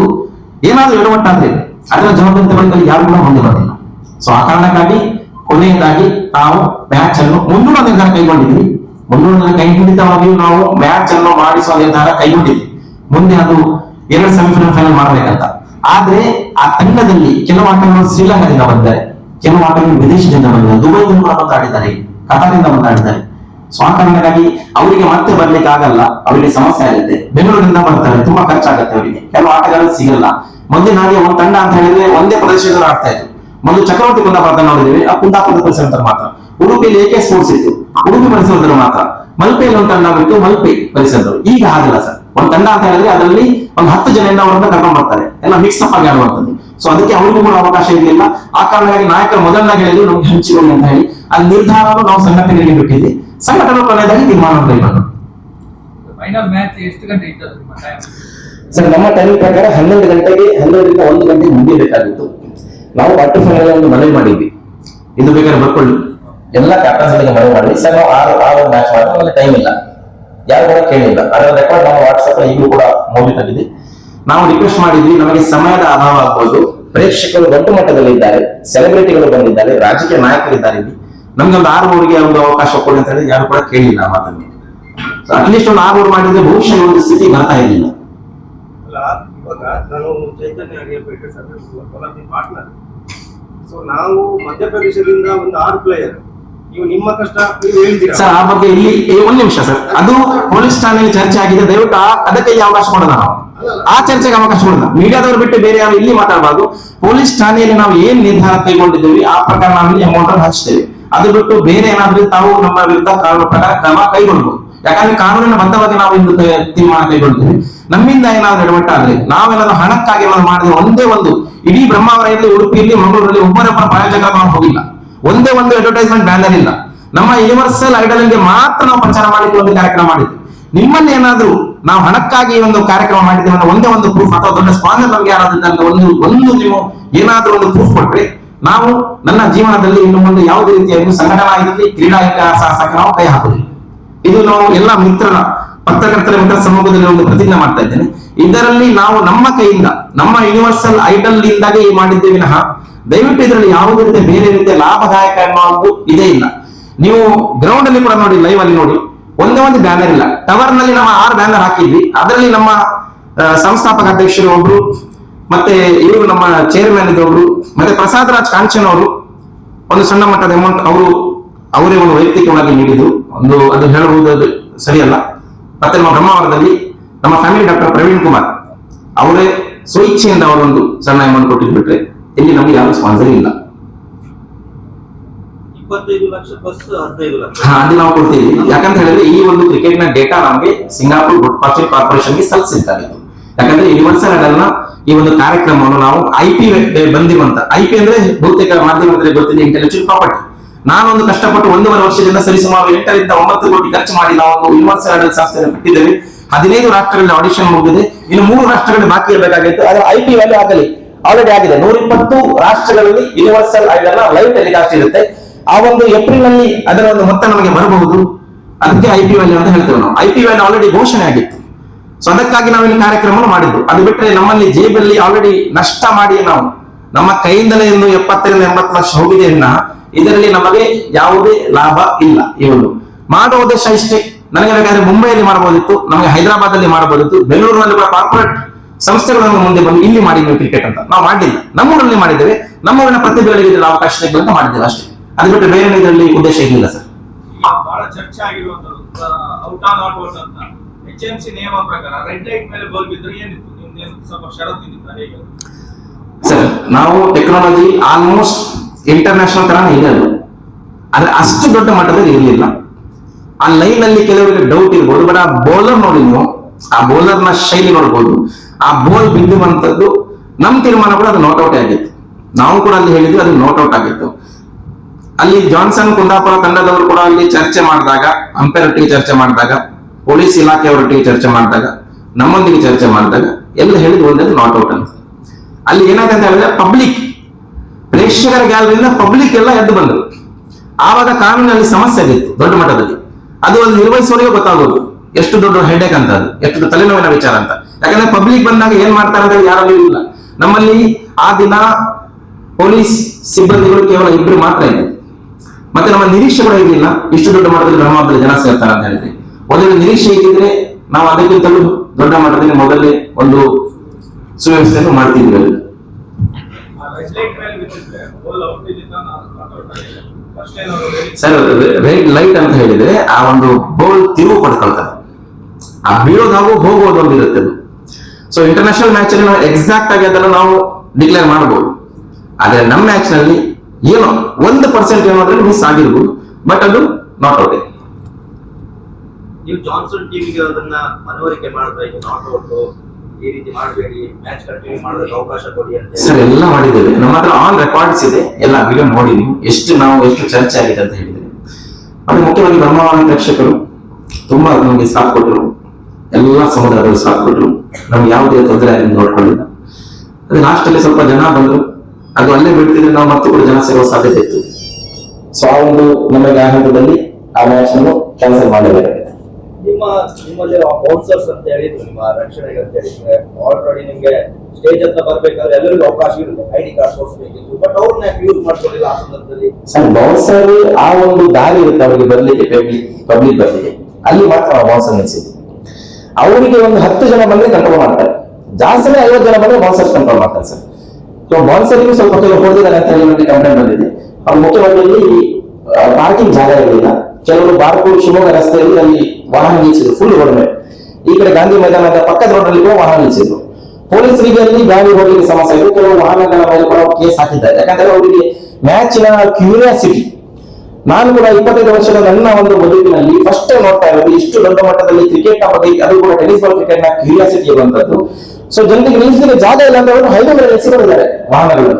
ಏನಾದ್ರೂ ಎಡವಟ್ಟಾದ್ರೆ ಅದರ ಜವಾಬ್ದಾರಿ ಯಾರು ಕೂಡ ಮುಂದೆ ಬಂದಿಲ್ಲ ಸೊ ಆ ಕಾರಣಕ್ಕಾಗಿ ಕೊನೆಯದಾಗಿ ನಾವು ಮ್ಯಾಚ್ ಅನ್ನು ಮುನ್ನೂರ ನಿರ್ಧಾರ ಕೈಗೊಂಡಿದ್ವಿ ದಿನ ಕೈಗೊಂಡಿತವಾಗಿಯೂ ನಾವು ಮ್ಯಾಚ್ ಅನ್ನು ಮಾಡಿಸುವ ನಿರ್ಧಾರ ಕೈಗೊಂಡಿದ್ವಿ ಮುಂದೆ ಅದು ಎರಡು ಸೆಮಿಫೈನಲ್ ಫೈನಲ್ ಮಾಡಬೇಕಂತ. ಆದ್ರೆ ಆ ತಂಡದಲ್ಲಿ ಕೆಲವು ಆಟಗಳು ಶ್ರೀಲಂಕಾದಿಂದ ಬಂದಿದ್ದಾರೆ. ಕೆಲವು ಆಟಗಳು ವಿದೇಶದಿಂದ ಬಂದಿದ್ದಾರೆ ದುಬೈದಿಂದ ಮಾತಾಡಿದ್ದಾರೆ ಕತಾರಿಂದ ಮಾತಾಡಿದ್ದಾರೆ. ಸೊ ಅವರಿಗೆ ಮತ್ತೆ ಬರ್ಲಿಕ್ಕೆ ಆಗಲ್ಲ, ಅವರಿಗೆ ಸಮಸ್ಯೆ ಆಗುತ್ತೆ. ಬೆಂಗಳೂರಿಂದ ಬರ್ತಾರೆ, ತುಂಬಾ ಖರ್ಚಾಗುತ್ತೆ ಅವರಿಗೆ. ಕೆಲವು ಆಟಗಳು ಸಿಗಲ್ಲ. ಮೊದಲಿನ ಹಾಗೆ ಒಂದು ತಂಡ ಅಂತ ಹೇಳಿದ್ರೆ ಒಂದೇ ಪ್ರದೇಶದಲ್ಲಿ ಆಡ್ತಾ ಇತ್ತು ಮೊದಲು ಚಕ್ರವರ್ತಿ ಕುಂದಾಪುರ ನೋಡಿದ್ದೇವೆ, ಆ ಕುಂದಾಪುರದ ಪರಿಸರ ಮಾತ್ರ. ಉಡುಪಿಯಲ್ಲಿ ಏಕೆ ಸ್ಪೋರ್ಟ್ಸ್ ಇತ್ತು. ಉಡುಪಿ ಪರಿಸರದಲ್ಲಿ ಮಾತ್ರ. ಮಲ್ಪೆಯಲ್ಲಿ ಒಂದು ತಂಡ ಬಿಟ್ಟು ಮಲ್ಪೆ ಪರಿಸರದವರು ಈಗ ಆಗಲ್ಲ ಸರ್. ಒಂದು ತಂಡ ಅಂತ ಹೇಳಿದ್ರೆ ಅದರಲ್ಲಿ ಒಂದು ಹತ್ತು ಜನರಿಂದ ಅವರನ್ನ ಕರ್ಕೊಂಡು ಬರ್ತಾರೆ. ಎಲ್ಲ ಮಿಕ್ಸ್ ಅಪ್ ಆಗಿ ಆಡುವಂಥದ್ದು ಸೊ ಅದಕ್ಕೆ ಅವರಿಗೂ ಕೂಡ ಅವಕಾಶ ಇರಲಿಲ್ಲ. ಆ ಕಾರಣಕ್ಕಾಗಿ ನಾಯಕರು ಮೊದಲನಾಗಿ ಹೇಳಿದ್ರು ನಮ್ಗೆ ಹಂಚಿಕೊಳ್ಳಿ ಅಂತ ಹೇಳಿ. ಆ ನಿರ್ಧಾರವನ್ನು ನಾವು ಸಂಘಟನೆಗೆ ಬಿಟ್ಟಿದ್ವಿ. ಸಂಘಟನೆ ಕೊನೆಯದಾಗಿ ತೀರ್ಮಾನ ಕೈಗೊಂಡು. ಫೈನಲ್ ಮ್ಯಾಚ್ ಎಷ್ಟು ಗಂಟೆ ಇದ್ದದ್ದು ನಿಮ್ಮ ಸರ್ ನಮ್ಮ ಟೈಮ್ ಪ್ರಕಾರ ಹನ್ನೆರಡು ಗಂಟೆಗೆ ಹನ್ನೆರಡರಿಂದ ಒಂದು ಗಂಟೆಗೆ ಮುಗಿಯಬೇಕಾಗಿತ್ತು ನಾವು ಕ್ವಾರ್ಟರ್ ಫೈನಲ್ ಒಂದು ಮನವಿ ಮಾಡಿದ್ವಿ. ಇದು ಬೇಕಾದ್ರೆ ಬರ್ಕೊಳ್ಳಿ. ಎಲ್ಲ ಕ್ಯಾಪ್ಟನ್ಸ್ ಮನವಿ ಮಾಡಿ ಸರ್ ನಾವು ಆರು ಆರು ಮ್ಯಾಚ್ ಮಾಡಿದ್ರೆ ಟೈಮ್ ಇಲ್ಲ. ಯಾರು ಕೂಡ ಕೇಳಿಲ್ಲ. ಅದರ ರೆಕಾರ್ಡ್ ನಮ್ಮ ವಾಟ್ಸಪ್ ಈಗಲೂ ಕೂಡ ಮೌಲ್ಯದಲ್ಲಿದೆ. ನಾವು ರಿಕ್ವೆಸ್ಟ್ ಮಾಡಿದ್ವಿ, ನಮಗೆ ಸಮಯದ ಅಭಾವ ಆಗ್ಬೋದು. ಪ್ರೇಕ್ಷಕರು ದೊಡ್ಡ ಮಟ್ಟದಲ್ಲಿ ಇದ್ದಾರೆ ಸೆಲೆಬ್ರಿಟಿಗಳು ಬಂದಿದ್ದಾರೆ, ರಾಜಕೀಯ ನಾಯಕರಿದ್ದಾರೆ ನಮ್ಗೆ ಒಂದು ಆರು ಊರಿಗೆ ಒಂದು ಅವಕಾಶ ಕೊಡಿ ಅಂತ ಹೇಳಿ ಯಾರು ಕೂಡ ಕೇಳಿಲ್ಲ ಮಾತನ್ನು. ಅಟ್ಲೀಸ್ಟ್ ಒಂದು ಆರು ಊರು ಮಾಡಿದ್ರೆ ಭವಿಷ್ಯ ಒಂದು ಸ್ಥಿತಿ ಬರ್ತಾ ಇರಲಿಲ್ಲ. ನಾನು ಚೈತನ್ಯ ಪಾರ್ಟ್ನರ್ ಸೊ ನಾವು ಮಧ್ಯಪ್ರದೇಶದಿಂದ ಒಂದು ಆರು ಪ್ಲೇಯರ್ ಸರ್, ಆ ಬಗ್ಗೆ ಇಲ್ಲಿ ಒಂದ್ ನಿಮಿಷ ಸರ್. ಅದು ಪೊಲೀಸ್ ಠಾಣೆಯಲ್ಲಿ ಚರ್ಚೆ ಆಗಿದೆ. ದಯವಿಟ್ಟು ಅದಕ್ಕೆ ಇಲ್ಲಿ ಅವಕಾಶ ಕೊಡೋಣ ನಾವು. ಆ ಚರ್ಚೆಗೆ ಅವಕಾಶ ಕೊಡೋಣ. ಮೀಡಿಯಾದವರು ಬಿಟ್ಟು ಬೇರೆ ಯಾರು ಇಲ್ಲಿ ಮಾತಾಡಬಾರ್ದು. ಪೊಲೀಸ್ ಠಾಣೆಯಲ್ಲಿ ನಾವು ಏನ್ ನಿರ್ಧಾರ ಕೈಗೊಂಡಿದ್ದೀವಿ, ಆ ಪ್ರಕಾರ ನಾವು ಅಮೌಂಟ್ ಅನ್ನು ಹಂಚ್ತೇವೆ. ಅದು ಬಿಟ್ಟು ಬೇರೆ ಏನಾದ್ರೂ ತಾವು ನಮ್ಮ ವಿರುದ್ಧ ಕಾನೂನು ಪ್ರಕಾರ ಕ್ರಮ ಕೈಗೊಳ್ಬಹುದು ಯಾಕಂದ್ರೆ ಕಾನೂನಿನ ಬದ್ಧವಾಗಿ ನಾವು ಇಂದು ತೀರ್ಮಾನ ಕೈಗೊಳ್ತೀವಿ ನಮ್ಮಿಂದ ಏನಾದ್ರೂ ಎಡವಟ್ಟಾದ್ರೆ ನಾವೇನಾದ್ರೂ ಹಣಕ್ಕಾಗಿ ಏನಾದ್ರು ಮಾಡಿದ್ರೆ ಒಂದೇ ಒಂದು, ಇಡೀ ಬ್ರಹ್ಮಾವರದಲ್ಲಿ ಉಡುಪಿಯಲ್ಲಿ, ಮಂಗಳೂರಲ್ಲಿ ಒಬ್ಬರೊಬ್ಬರ ಪ್ರಾಯೋಜಕ ನಾವು ಹೋಗಿಲ್ಲ. ಒಂದೇ ಒಂದು ಅಡ್ವರ್ಟೈಸ್ಮೆಂಟ್ ಬ್ಯಾನರ್ ಇಲ್ಲ. ನಮ್ಮ ಯೂನಿವರ್ಸಲ್ ಐಡಲ್ಗೆ ಮಾತ್ರ ನಾವು ಪ್ರಚಾರ ಮಾಡಲಿಕ್ಕೆ ಒಂದು ಕಾರ್ಯಕ್ರಮ ಮಾಡಿದ್ವಿ. ನಿಮ್ಮಲ್ಲಿ ಏನಾದ್ರೂ ನಾವು ಹಣಕ್ಕಾಗಿ ಒಂದು ಕಾರ್ಯಕ್ರಮ ಮಾಡಿದ್ದೇವೆ ಅನ್ನೋ ಒಂದೇ ಒಂದು ಪ್ರೂಫ್ ಅಥವಾ ದೊಡ್ಡ ಸ್ಪಾನ್ಸರ್ ನಮ್ಗೆ ಯಾರಾದ್ರೂ ಒಂದು ಒಂದು ನೀವು ಏನಾದ್ರೂ ಒಂದು ಪ್ರೂಫ್ ಕೊಟ್ರೆ. ನಾವು ನನ್ನ ಜೀವನದಲ್ಲಿ ಇನ್ನು ಮುಂದೆ ಯಾವುದೇ ರೀತಿಯ ಒಂದು ಸಂಘಟನಾ ಇರಲಿ ಕ್ರೀಡಾ ಸಾಹಸಕ್ಕೆ ನಾವು ಕೈ ಹಾಕುದಿಲ್ಲ. ಇದು ನಾವು ಎಲ್ಲ ಮಿತ್ರರ ಪತ್ರಕರ್ತರ ಮಿತ್ರ ಸಮೂಹದಲ್ಲಿ ಒಂದು ಪ್ರತಿಜ್ಞೆ ಮಾಡ್ತಾ ಇದ್ದೇನೆ. ಇದರಲ್ಲಿ ನಾವು ನಮ್ಮ ಕೈಯಿಂದ, ನಮ್ಮ ಯೂನಿವರ್ಸಲ್ ಐಡಲ್ ಇಂದಾಗೆ ಮಾಡಿದ್ದೇವೆ ವಿನಃ ದಯವಿಟ್ಟು ಇದರಲ್ಲಿ ಯಾವುದೇ ರೀತಿಯ ಬೇರೆ ರೀತಿಯ ಲಾಭದಾಯಕ ಅನ್ನೋದು ಇದೇ ಇಲ್ಲ. ನೀವು ಗ್ರೌಂಡ್ ಅಲ್ಲಿ ಕೂಡ ನೋಡಿ ಲೈವ್ ಅಲ್ಲಿ ನೋಡಿ. ಒಂದೇ ಒಂದು ಬ್ಯಾನರ್ ಇಲ್ಲ. ಟವರ್ನಲ್ಲಿ ನಮ್ಮ ಆರು ಬ್ಯಾನರ್ ಹಾಕಿದ್ವಿ. ಅದರಲ್ಲಿ ನಮ್ಮ ಸಂಸ್ಥಾಪಕ ಅಧ್ಯಕ್ಷರು ಒಬ್ರು, ಮತ್ತೆ ಇವರು ನಮ್ಮ ಚೇರ್ಮನ್ ಇದ್ದವರು ಮತ್ತೆ ಪ್ರಸಾದ್ ರಾಜ್ ಕಾಂಚನ್ ಅವರು, ಒಂದು ಸಣ್ಣ ಮಟ್ಟದ ಅಮೌಂಟ್ ಅವರು, ಅವರೇ ಒಂದು ವೈಯಕ್ತಿಕವಾಗಿ ನೀಡಿದ್ರು. ಒಂದು ಅದು ಅದು ಸರಿಯಲ್ಲ. ಮತ್ತೆ ನಮ್ಮ ಬ್ರಹ್ಮಾವರದಲ್ಲಿ ನಮ್ಮ ಫ್ಯಾಮಿಲಿ ಡಾಕ್ಟರ್ ಪ್ರವೀಣ್ ಕುಮಾರ್, ಅವರೇ ಸ್ವಇಚ್ಛೆಯಿಂದ ಅವರೊಂದು ಸಣ್ಣ ಅಮೌಂಟ್ ಕೊಟ್ಟಿದ್ದು ಬಿಟ್ರೆ ಇಲ್ಲಿ ನಮ್ಗೆ ಯಾವ ಸ್ಪಾನ್ಸರ್ ಇಲ್ಲ. ಅದು ನಾವು ಕೊಡ್ತೀವಿ. ಯಾಕಂತ ಹೇಳಿದ್ರೆ ಈ ಒಂದು ಕ್ರಿಕೆಟ್ನ ಡೇಟಾ ನಮಗೆ ಸಿಂಗಾಪುರ್ ಬ್ರಾಡ್ಕಾಸ್ಟಿಂಗ್ ಕಾರ್ಪೊರೇಷನ್ಗೆ ಸಲ್ಲಿಸಿದ್ದಾಗಿತ್ತು ಯಾಕಂದ್ರೆ ಯೂನಿವರ್ಸಲ್ನ ಈ ಒಂದು ಕಾರ್ಯಕ್ರಮವನ್ನು ನಾವು ಐಪಿ ಪಿ ಬಂದಿರುವಂತ ಐ ಪಿ ಅಂದ್ರೆ ಬಹುತೇಕ ಮಾಧ್ಯಮದಲ್ಲಿ ಗೊತ್ತಿದೆ ಇಂಟೆಲೆಕ್ಚುಯಲ್ ಪ್ರಾಪರ್ಟಿ ನಾನೊಂದು ಕಷ್ಟಪಟ್ಟು ಒಂದೂವರೆ ವರ್ಷದಿಂದ ಸರಿಸುಮಾರು ಎಂಟರಿಂದ ಒಂಬತ್ತು ಕೋಟಿ ಖರ್ಚು ಮಾಡಿ ನಾವು ಯೂನಿವರ್ಸಲ್ ಆಡಲ್ ಸಂಸ್ಥೆಯನ್ನು ಬಿಟ್ಟಿದ್ದೇವೆ ಹದಿನೈದು ರಾಷ್ಟ್ರಗಳಲ್ಲಿ ಆಡಿಷನ್ ಮುಗಿದಿದೆ. ಇನ್ನು ಮೂರು ರಾಷ್ಟ್ರಗಳಲ್ಲಿ ಬಾಕಿ ಇರಬೇಕಾಗಿತ್ತು. ಆದ್ರೆ ಐಪಿ ಪಿ ವ್ಯಾಲ್ಯೂ ಆಗಲಿ ಆಲ್ರೆಡಿ ಆಗಿದೆ. ನೂರ ಇಪ್ಪತ್ತು ರಾಷ್ಟ್ರಗಳಲ್ಲಿ ಯೂನಿವರ್ಸಲ್ ಐಡಲ್ ಲೈವ್ ಟೆಲಿಕಾಸ್ಟ್ ಇರುತ್ತೆ. ಆ ಒಂದು ಏಪ್ರಿಲ್ ಅಲ್ಲಿ ಅದರ ಒಂದು ಮೊತ್ತ ನಮಗೆ ಬರಬಹುದು. ಅದಕ್ಕೆ ಐ ಪಿ ವ್ಯಾಲ್ಯೂ ಅಂತ ಹೇಳ್ತೇವೆ ನಾವು. ಐ ಪಿ ವ್ಯಾಲ್ಯೂ ಆಲ್ರೆಡಿ ಘೋಷಣೆ ಆಗಿತ್ತು. ಸೊ ಅದಕ್ಕಾಗಿ ನಾವು ಇಲ್ಲಿ ಕಾರ್ಯಕ್ರಮವನ್ನು ಮಾಡಿದ್ದು. ಅದು ಬಿಟ್ಟರೆ ನಮ್ಮಲ್ಲಿ ಜೇಬಲ್ಲಿ ಆಲ್ರೆಡಿ ನಷ್ಟ ಮಾಡಿ ನಾವು ನಮ್ಮ ಕೈಯಿಂದಲೇ ಇನ್ನು ಎಪ್ಪತ್ತರಿಂದ ಎಂಬತ್ತು ಲಕ್ಷ ಹೋಗಿದೆ ವಿನ ಇದರಲ್ಲಿ ನಮಗೆ ಯಾವುದೇ ಲಾಭ ಇಲ್ಲ. ಇವರು ಮಾಡುವ ಉದ್ದೇಶ ಇಷ್ಟೇ. ನನಗೆ ಬೇಕಾದ್ರೆ ಮುಂಬೈಯಲ್ಲಿ ಮಾಡಬಹುದಿತ್ತು, ನಮಗೆ ಹೈದರಾಬಾದ್ ಅಲ್ಲಿ ಮಾಡಬಹುದಿತ್ತು, ಬೆಂಗಳೂರಿನಲ್ಲಿ ಕೂಡ ಕಾರ್ಪೊರೇಟ್ ಸಂಸ್ಥೆಗಳು ನಮಗೆ ಮುಂದೆ ಬಂದು ಇಲ್ಲಿ ಮಾಡಿ ನೀವು ಕ್ರಿಕೆಟ್ ಅಂತ. ನಾವು ಮಾಡಿಲ್ಲ. ನಮ್ಮೂರಲ್ಲಿ ಮಾಡಿದ್ದೇವೆ. ನಮ್ಮೂರಿನ ಪ್ರತಿಭೆಗಳಿಗೆ ಇದರಲ್ಲಿ ಅವಕಾಶ ಸಿಗಲಿ ಅಂತ ಮಾಡಿದ್ದೇವೆ ಅಷ್ಟೇ. ಅದು ಬಿಟ್ಟು ಬೇರೆ ಇದರಲ್ಲಿ ಉದ್ದೇಶ ಇರಲಿಲ್ಲ ಸರ್. ಈಗ ಬಹಳ ಚರ್ಚೆ ಆಗಿರುವಂತದ್ದು ಔಟ್ ಆನ್ ಔಟ್ ಅಂತ. ಎಚ್ ಎಂ ಸಿ ನಿಯಮ ಪ್ರಕಾರ ರೆಡ್ ಲೈಟ್ ಮೇಲೆ ಗೋಲ್ ಬಿದ್ರೆ ಏನಿತ್ತು? ನಿಮ್ದೇನು ಸ್ವಲ್ಪ ಷರತ್ತಿನಿಂದ ಹೇಗೆ? ಅದು? ಸರ್ ನಾವು ಟೆಕ್ನಾಲಜಿ ಆಲ್ಮೋಸ್ಟ್ ಇಂಟರ್ನ್ಯಾಷನಲ್ ತರ ಇದೆ ಅದು. ಆದ್ರೆ ಅಷ್ಟು ದೊಡ್ಡ ಮಟ್ಟದಲ್ಲಿ ಇರಲಿಲ್ಲ. ಆ ಲೈನ್ ಅಲ್ಲಿ ಕೆಲವರಿಗೆ ಡೌಟ್ ಇರ್ಬೋದು ಬಟ್ ಆ ಬೌಲರ್ ನೋಡಿ ನೀವು ಆ ಬೌಲರ್ನ ಶೈಲಿ ನೋಡ್ಬೋದು. ಆ ಬೋಲ್ ಬಿದ್ದುವಂಥದ್ದು ನಮ್ಮ ತೀರ್ಮಾನ ಕೂಡ ಅದು ನೋಟ್ ಔಟ್ ಆಗಿತ್ತು. ನಾವು ಕೂಡ ಅಲ್ಲಿ ಹೇಳಿದ್ವಿ, ಅದು ನೋಟ್ ಔಟ್ ಆಗಿತ್ತು. ಅಲ್ಲಿ ಜಾನ್ಸನ್ ಕುಂದಾಪುರ ತಂಡದವರು ಕೂಡ ಅಲ್ಲಿ ಚರ್ಚೆ ಮಾಡಿದಾಗ ಅಂಪೈರ್ ಒಟ್ಟಿಗೆ ಚರ್ಚೆ ಮಾಡಿದಾಗ, ಪೊಲೀಸ್ ಇಲಾಖೆಯವರೊಟ್ಟಿಗೆ ಚರ್ಚೆ ಮಾಡಿದಾಗ, ನಮ್ಮೊಂದಿಗೆ ಚರ್ಚೆ ಮಾಡಿದಾಗ ಎಲ್ಲ ಹೇಳಿದ್ರು ಒಂದೇ ನಾಟ್ ಔಟ್ ಅಂತ ಅಲ್ಲಿ ಏನಾಯ್ತು ಅಂತ ಹೇಳಿದ್ರೆ ಪಬ್ಲಿಕ್ ಪ್ರೇಕ್ಷಕರ ಗ್ಯಾಲರಿಯಿಂದ ಪಬ್ಲಿಕ್ ಎಲ್ಲ ಎದ್ದು ಬಂದರು. ಆವಾಗ ಕಾನೂನಲ್ಲಿ ಸಮಸ್ಯೆ ಆಗಿತ್ತು ದೊಡ್ಡ ಮಟ್ಟದಲ್ಲಿ. ಅದು ಅಲ್ಲಿ ನಿರ್ವಹಿಸುವವರಿಗೆ ಗೊತ್ತಾಗೋದು, ಎಷ್ಟು ದೊಡ್ಡ ಹೆಡ್ಡೇಕ್ ಅಂತ ಅದು, ಎಷ್ಟು ತಲೆನೋವಿನ ವಿಚಾರ ಅಂತ. ಯಾಕಂದ್ರೆ ಪಬ್ಲಿಕ್ ಬಂದಾಗ ಏನ್ ಮಾಡ್ತಾರೆ ಅಂತ ಯಾರು ಇಲ್ಲ. ನಮ್ಮಲ್ಲಿ ಆ ದಿನ ಪೊಲೀಸ್ ಸಿಬ್ಬಂದಿಗಳು ಕೇವಲ ಇಬ್ರು ಮಾತ್ರ ಇದೆ. ಮತ್ತೆ ನಮ್ಮ ನಿರೀಕ್ಷೆ ಕೂಡ ಇರಲಿಲ್ಲ. ಇಷ್ಟು ದೊಡ್ಡ ಮಟ್ಟದಲ್ಲಿ ಬ್ರಹ್ಮಾಪುರದ ಜನ ಸೇರ್ತಾರೆ ಅಂತ ಹೇಳಿದ್ರೆ ಮೊದಲು ನಿರೀಕ್ಷೆ ಇದ್ದಿದ್ರೆ ನಾವು ಅದಕ್ಕಿಂತಲೂ ದೊಡ್ಡ ಮಟ್ಟದಲ್ಲಿ ಮೊದಲೇ ಒಂದು ಸುವ್ಯವಸ್ಥೆಯನ್ನು ಮಾಡ್ತಿದ್ವಿ ಸರ್ ರೆಡ್ ಲೈಟ್ ಅಂತ ಹೇಳಿದ್ರೆ ಆ ಒಂದು ಬೋಲ್ ತಿರುವು ಪಡ್ಕೊಳ್ತಾರೆ ಆ ಬೀಳೋದಾಗೂ ಹೋಗುವುದೊಂದು ಒಂದು ಇರುತ್ತೆ ಅದು. ಸೊ ಇಂಟರ್ನ್ಯಾಷನಲ್ ಮ್ಯಾಚ್ ಅಲ್ಲಿ ನಾವು ಎಕ್ಸಾಕ್ಟ್ ಆಗಿ ಅದನ್ನು ನಾವು ಡಿಕ್ಲೇರ್ ಮಾಡಬಹುದು ಆದರೆ ನಮ್ಮ ಮ್ಯಾಚ್ನಲ್ಲಿ ಏನೋ ಒಂದು ಪರ್ಸೆಂಟ್ ಏನಾದ್ರೂ ಮಿಸ್ ಆಗಿರ್ಬೋದು ಬಟ್ ಅದು ನಾಟ್ ಔಟ್ ನೀವು ಜಾನ್ಸನ್ ಟಿವಿಗೆ ಅದನ್ನ ಮನವರಿಕೆ ಇದು ನಾಟ್ ಔಟ್ ಈ ರೀತಿ ಮಾಡಬೇಡಿ ಮ್ಯಾಚ್ ಕಂಟಿನ್ಯೂ ಮಾಡೋದಕ್ಕೆ ಅವಕಾಶ ಕೊಡಿ ಅಂತ ಸರ್ ಎಲ್ಲ ಮಾಡಿದ್ದೇವೆ. ನಮ್ಮ ಹತ್ರ ಆನ್ ರೆಕಾರ್ಡ್ಸ್ ಇದೆ. ಎಲ್ಲ ವಿಡಿಯೋ ನೋಡಿ ನೀವು. ಎಷ್ಟು ನಾವು ಎಷ್ಟು ಚರ್ಚೆ ಆಗಿದೆ ಅಂತ ಹೇಳಿದ್ರೆ. ಅದು ಮುಖ್ಯವಾಗಿ ಬ್ರಹ್ಮಾವರ ಪ್ರೇಕ್ಷಕರು ತುಂಬಾ ನಮಗೆ ಸಾಥ್ ಕೊಟ್ಟರು. ಎಲ್ಲ ಸಮುದಾಯದವರು ಸಾಥ್ ಕೊಟ್ಟರು. ನಮ್ಗೆ ಯಾವುದೇ ತೊಂದರೆ ಆಗಿ ನೋಡ್ಕೊಳ್ಳಿಲ್ಲ ಅದು ಲಾಸ್ಟ್ ಅಲ್ಲಿ ಸ್ವಲ್ಪ ಜನ ಬಂದ್ರು. ಅದು ಅಲ್ಲೇ ಬಿಡ್ತಿದ್ರೆ ನಾವು ಮತ್ತೆ ಕೂಡ ಜನ ಸೇರುವ ಸಾಧ್ಯತೆ ಇತ್ತು. ಸೊ ಆ ಒಂದು ನಮಗೆ ಆ ಹಂತದಲ್ಲಿ ಆ ಮ್ಯಾಚ್ ಅನ್ನು ಕ್ಯಾನ್ಸಲ್ ಮಾಡಲೇಬೇಕಾಗಿದೆ ನಿಮ್ಮ ನಿಮ್ಮಲ್ಲಿ ಬೌನ್ಸರ್ಸ್ ಅಂತ ಹೇಳಿದ್ರು ನಿಮ್ಮ ರಕ್ಷಣೆಗೆ ಅಂತ ಹೇಳಿದ್ರೆ ಆಲ್ರೆಡಿ ನಿಮ್ಗೆ ಸ್ಟೇಜ್ ಹತ್ರ ಬರ್ಬೇಕಾದ್ರೆ ಎಲ್ಲರಿಗೂ ಅವಕಾಶ ಇರುತ್ತೆ. ಐ ಡಿ ಕಾರ್ಡ್ ತೋರಿಸ್ಬೇಕಿತ್ತು ಬಟ್ ಅವ್ರನ್ನ ಯೂಸ್ ಮಾಡ್ಕೊಂಡಿಲ್ಲ ಆ ಸಂದರ್ಭದಲ್ಲಿ? ಸರ್ ಬೌನ್ಸರ್ ಆ ಒಂದು ದಾರಿ ಇರುತ್ತೆ ಅವರಿಗೆ ಬರ್ಲಿಕ್ಕೆ ಪಬ್ಲಿಕ್ ಬರ್ಲಿಕ್ಕೆ. ಅಲ್ಲಿ ಮಾತ್ರ ಬೌನ್ಸರ್ ನಿಲ್ಸಿದ್ವಿ ಅವರಿಗೆ ಒಂದು ಹತ್ತು ಜನ ಬಂದ್ರೆ ಕಂಟ್ರೋಲ್ ಮಾಡ್ತಾರೆ. ಜಾಸ್ತಿ ಐವತ್ತು ಜನ ಬಂದ್ರೆ ಮಾನ್ಸರ್ ಕಂಟ್ರೋಲ್ ಮಾಡ್ತಾರೆ ಸರ್ ಸೊ ಬೌನ್ಸರ್ಗೂ ಸ್ವಲ್ಪ ಕೆಲವು ಹೊಡೆದಿದ್ದಾರೆ ಅಂತ ಹೇಳಿ ಕಂಪ್ಲೇಂಟ್ ಬಂದಿದೆ. ಅವ್ರು ಮುಖ್ಯವಾಗಿ ಪಾರ್ಕಿಂಗ್ ಜಾಗ ಇರಲಿಲ್ಲ. ಕೆಲವರು ಬಾರ್ಕೂರು ಶಿವಮೊಗ್ಗ ರಸ್ತೆಯಲ್ಲಿ ಅಲ್ಲಿ ವಾಹನ ನಿಲ್ಲಿಸಿದ್ರು ಫುಲ್ ರೋಡ್ ಮೇಲೆ. ಈ ಕಡೆ ಗಾಂಧಿ ಮೈದಾನದ ಪಕ್ಕದ ರೋಡ್ ಅಲ್ಲಿ ಕೂಡ ವಾಹನ ನಿಲ್ಲಿಸಿದ್ರು ಪೊಲೀಸರಿಗೆ ಅಲ್ಲಿ ಗಾಡಿ ಹೋಗಲಿಕ್ಕೆ ಸಮಸ್ಯೆ ಇದೆ ಕೆಲವು ವಾಹನಗಳ ಮೇಲೆ ಕೂಡ ಕೇಸ್ ಹಾಕಿದ್ದಾರೆ. ಯಾಕಂದ್ರೆ ಅವರಿಗೆ ಮ್ಯಾಚಿನ ಕ್ಯೂರಿಯಾಸಿಟಿ ನಾನು ಕೂಡ ಇಪ್ಪತ್ತೈದು ವರ್ಷದ ನನ್ನ ಒಂದು ಬದುಕಿನಲ್ಲಿ ಫಸ್ಟ್ ಟೈಮ್ ನೋಡ್ತಾ ಇರೋದು ಇಷ್ಟು ದೊಡ್ಡ ಮಟ್ಟದಲ್ಲಿ ಕ್ರಿಕೆಟ್ನ ಬಗ್ಗೆ ಅದು ಕೂಡ ಟೆನಿಸ್ ಬಾಲ್ ಕ್ರಿಕೆಟ್ನ ಕ್ಯೂರಿಯಾಸಿಟಿ ಬಂದದ್ದು. ಸೊ ಜನರಿಗೆ ನಿಲ್ಲಿಸಲಿಕ್ಕೆ ಜಾಗ ಇಲ್ಲ ಅಂತ ಅವರು ಹೈವೇ ಮೇಲೆ ನಿಲ್ಲಿಸಿಕೊಂಡಿದ್ದಾರೆ ವಾಹನಗಳನ್ನು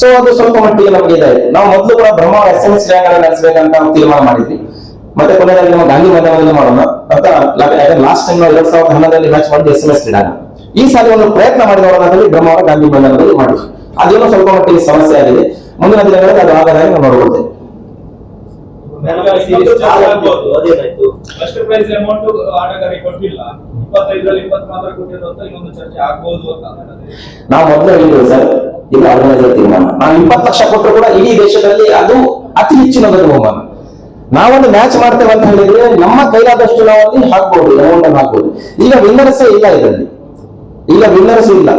ಸೊ ಅದು ಸ್ವಲ್ಪ ಮಟ್ಟಿಗೆ ನಮಗೆ ಇದೆ ನಾವು ಮೊದಲು ಕೂಡ ಬ್ರಹ್ಮ ಎಸ್ ಎಂ ಎಸ್ ನಡೆಸಬೇಕಂತ ನಾವು ತೀರ್ಮಾನ ಮಾಡಿದ್ವಿ. ಮತ್ತೆ ಕೊನೆಯಲ್ಲಿ ನಮ್ಮ ಗಾಂಧಿ ಮೈದಾನದಲ್ಲಿ ಮಾಡೋಣ. ಅಂತ ಲಾಸ್ಟ್ ಟೈಮ್ ನಾವು ಎರಡ್ ಸಾವಿರದ ಹನ್ನೊಂದರಲ್ಲಿ ಮ್ಯಾಚ್ ಮಾಡಿ ಎಸ್ ಎಂ ಎಸ್ ಕ್ರೀಡಾಂಗ ಈ ಸಾರಿ ಒಂದು ಪ್ರಯತ್ನ ಮಾಡಿದವರ ಬ್ರಹ್ಮ ಗಾಂಧಿ ಮೈದಾನದಲ್ಲಿ ಮಾಡಿದ್ವಿ ಅದೇನೋ ಸ್ವಲ್ಪ ಮಟ್ಟಿಗೆ ಸಮಸ್ಯೆ ಆಗಿದೆ. ಮುಂದಿನ ದಿನಗಳಲ್ಲಿ ಅದು ಆಗದಾಗಿ ನಾವು ನೋಡ್ಕೊಳ್ತೇವೆ. ಫಸ್ಟ್ ಪ್ರೈಸ್ ಅಮೌಂಟ್ ಆಟಗಾರರಿಗೆ ಕೊಟ್ಟಿಲ್ಲ. ಇಪ್ಪತ್ತೈದರಲ್ಲಿ ಇಪ್ಪತ್ತು ಮಾತ್ರ ಕೊಟ್ಟಿದ್ದು ಅಂತ ಇನ್ನೊಂದು ಚರ್ಚೆ ಆಗ್ಬೋದು ಅಂತ ನಾವು ಮೊದಲು ಹೇಳಿದ್ವಿ ಸರ್ ಇದು ಆರ್ಗನೈಸರ್ ತೀರ್ಮಾನ. ನಾವು ಇಪ್ಪತ್ತು ಲಕ್ಷ ಕೊಟ್ಟರು ಕೂಡ ಇಡೀ ದೇಶದಲ್ಲಿ ಅದು ಅತಿ ಹೆಚ್ಚಿನ ಬಹುಮಾನ. ನಾವೊಂದು ಮ್ಯಾಚ್ ಮಾಡ್ತೇವೆ ಅಂತ ಹೇಳಿದ್ರೆ ನಮ್ಮ ಕೈಲಾದಷ್ಟು ನಾವು ಅಲ್ಲಿ ಹಾಕ್ಬಹುದು ಅಮೌಂಟ್ ಅನ್ನು ಹಾಕ್ಬಹುದು ಈಗ ವಿನ್ನರ್ಸ್ ಇಲ್ಲ ಇದರಲ್ಲಿ. ಈಗ ವಿನ್ನರ್ಸ್ ಇಲ್ಲ.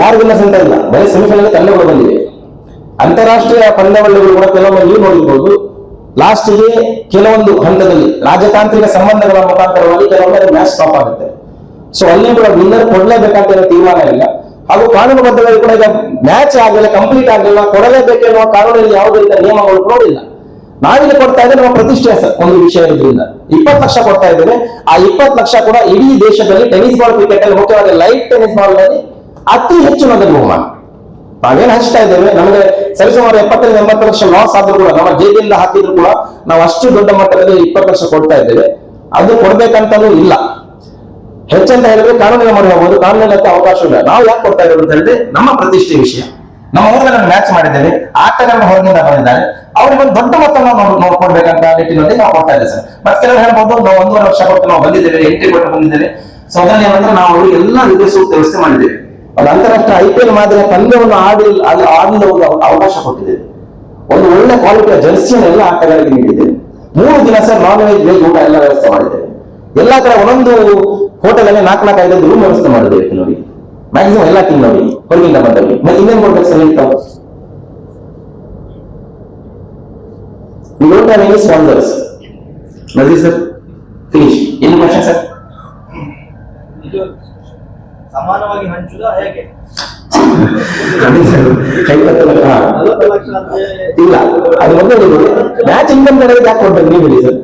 ಯಾರು ವಿನ್ನರ್ಸ್ ಅಂತ ಇಲ್ಲ. ಬರೀ ಸೆಮಿಫೈನಲ್ ತಂಡಗಳು ಬಂದಿವೆ. ಅಂತಾರಾಷ್ಟ್ರೀಯ ಪಂದ್ಯಾವಳಿಗಳು ಕೂಡ ಕೆಲವೊಮ್ಮೆ ನೀವು ನೋಡಿರ್ಬೋದು. ಲಾಸ್ಟ್ಗೆ ಕೆಲವೊಂದು ಹಂತದಲ್ಲಿ ರಾಜತಾಂತ್ರಿಕ ಸಂಬಂಧಗಳ ಮುಖಾಂತರವಾಗಿ ಕೆಲವೊಮ್ಮೆ ಮ್ಯಾಚ್ ಸ್ಟಾಪ್ ಆಗುತ್ತೆ. ಸೊ ಅಲ್ಲಿ ಕೂಡ ವಿನ್ನರ್ ಕೊಡಲೇಬೇಕಂತ ತೀರ್ಮಾನ ಇಲ್ಲ. ಹಾಗೂ ಕಾನೂನುಬದ್ಧವಾಗಿ ಕೂಡ ಈಗ ಮ್ಯಾಚ್ ಆಗಲಿಲ್ಲ ಕಂಪ್ಲೀಟ್ ಆಗಲಿಲ್ಲ ಕೊಡಲೇಬೇಕೆನ್ನುವ ಕಾನೂನಲ್ಲಿ ಯಾವುದೇ ರೀತಿಯ ನಿಯಮಗಳು ಕೂಡ ಇಲ್ಲ. ನಾವಿಲ್ಲಿ ಕೊಡ್ತಾ ಇದ್ರೆ ನಮ್ಮ ಪ್ರತಿಷ್ಠೆ ಒಂದು ವಿಷಯ ಇರೋದ್ರಿಂದ ಇಪ್ಪತ್ತು ಲಕ್ಷ ಕೊಡ್ತಾ ಇದ್ದೇವೆ. ಆ ಇಪ್ಪತ್ತು ಲಕ್ಷ ಕೂಡ ಇಡೀ ದೇಶದಲ್ಲಿ ಟೆನಿಸ್ ಬಾಲ್ ಕ್ರಿಕೆಟ್ ಅಲ್ಲಿ ಮುಖ್ಯವಾಗಿ ಲೈಟ್ ಟೆನಿಸ್ ಬಾಲ್ ಅತಿ ಹೆಚ್ಚು ನಗದು ಬಹುಮಾನ. ನಾವೇನ್ ಹಂಚ್ತಾ ಇದ್ದೇವೆ? ನಮಗೆ ಸರಿಸುಮಾರು ಎಪ್ಪತ್ತರಿಂದ ಎಂಬತ್ತು ಲಕ್ಷ ಲಾಸ್ ಆದ್ರೂ ಕೂಡ, ನಮ್ಮ ಜೇಬಿಯಿಂದ ಹಾಕಿದ್ರು ಕೂಡ ನಾವು ಅಷ್ಟು ದೊಡ್ಡ ಮಟ್ಟದಲ್ಲಿ ಇಪ್ಪತ್ತು ಲಕ್ಷ ಕೊಡ್ತಾ ಇದ್ದೇವೆ. ಅದು ಕೊಡ್ಬೇಕಂತಲೂ ಇಲ್ಲ. ಹೆಚ್ಚಂತ ಹೇಳಿದ್ರೆ ಕಾನೂನಿನ ಮೊರೆ ಕಾನೂನಿನಕ್ಕೆ ಅವಕಾಶ ಇಲ್ಲ. ನಾವು ಯಾಕೆ ಕೊಡ್ತಾ ಇರೋದು ಅಂತ ಹೇಳಿದ್ರೆ, ನಮ್ಮ ಪ್ರತಿಷ್ಠೆ ವಿಷಯ. ನಮ್ಮ ಊರಲ್ಲಿ ಮ್ಯಾಚ್ ಮಾಡಿದ್ದೇವೆ ಆಟಗಾರರು ಹೊರಗಿಂದ ಬಂದಿದ್ದಾರೆ. ಅವ್ರಿಗೆ ಒಂದು ದೊಡ್ಡ ಮೊತ್ತವನ್ನು ನೋಡ್ಕೊಡ್ಬೇಕಂತ ನಿಟ್ಟಿನಲ್ಲಿ ನಾವು ಕೊಡ್ತಾ ಇದ್ದೇವೆ ಸರ್. ಮತ್ತೆ ಕೆಲವರು ಹೇಳ್ಬೋದು, ನಾವು ಒಂದೂವರೆ ವರ್ಷ ಕೊಟ್ಟು ನಾವು ಬಂದಿದ್ದೇವೆ, ಎಂಟ್ರಿ ಕೊಟ್ಟು ಬಂದಿದ್ದೇವೆ. ಸೊ ಅದರಲ್ಲಿ ಏನಂದ್ರೆ ನಾವು ಎಲ್ಲ ರೀತಿಯ ಸೂಕ್ತ ವ್ಯವಸ್ಥೆ ಮಾಡಿದ್ದೇವೆ. ಅಂತಾರಾಷ್ಟ್ರೀಯ ಐ ಪಿ ಎಲ್ ಮಾದರಿಯ ಪಂದ್ಯವನ್ನು ಆಡಲು ಒಂದು ಅವಕಾಶ ಕೊಟ್ಟಿದೆ. ಒಂದು ಒಳ್ಳೆ ಕ್ವಾಲಿಟಿಯ ಜರ್ಸಿಯನ್ನು ಎಲ್ಲ ಆಟಗಾರರಿಗೆ ನೀಡಿದೆ. ಮೂರು ದಿನ ಸರ್ ನಾನ್ ವೆಜ್ ವೆಜ್ ಊಟ ಎಲ್ಲ ವ್ಯವಸ್ಥೆ ಮಾಡಿದೆ. ಎಲ್ಲ ಕಡೆ ಒಂದೊಂದು ಹೋಟೆಲ್ ಅಲ್ಲಿ ನಾಲ್ಕು ನಾಲ್ಕು ಐದೈದು ರೂಮ್ ವ್ಯವಸ್ಥೆ ಮಾಡಿದೆ ನೋಡಿ. ಮ್ಯಾಕ್ಸಿಮಮ್ ಎಲ್ಲ ಟೀಮ್ ನೋಡಿ. ಹೊರಗಿಂದ ಬಂದವರಿಗೆ. ಮತ್ತೆ ಇನ್ನೇನು ಕೊಡ್ಬೇಕು ಸರ್ ಹೇಳ್ತಾವೆ We don't ಸರ್? ಸಮಾನವಾಗಿ ಹಂಚುದ ಹೇಗೆ? ಇಲ್ಲ ಅದು ಒಂದು ಮ್ಯಾಚ್ ಇನ್ಕಮ್ ಕಡೆಗೆ ಯಾಕೆ ಕೊಡ್ಬೇಕು ನೀವು ಹೇಳಿ ಸರ್?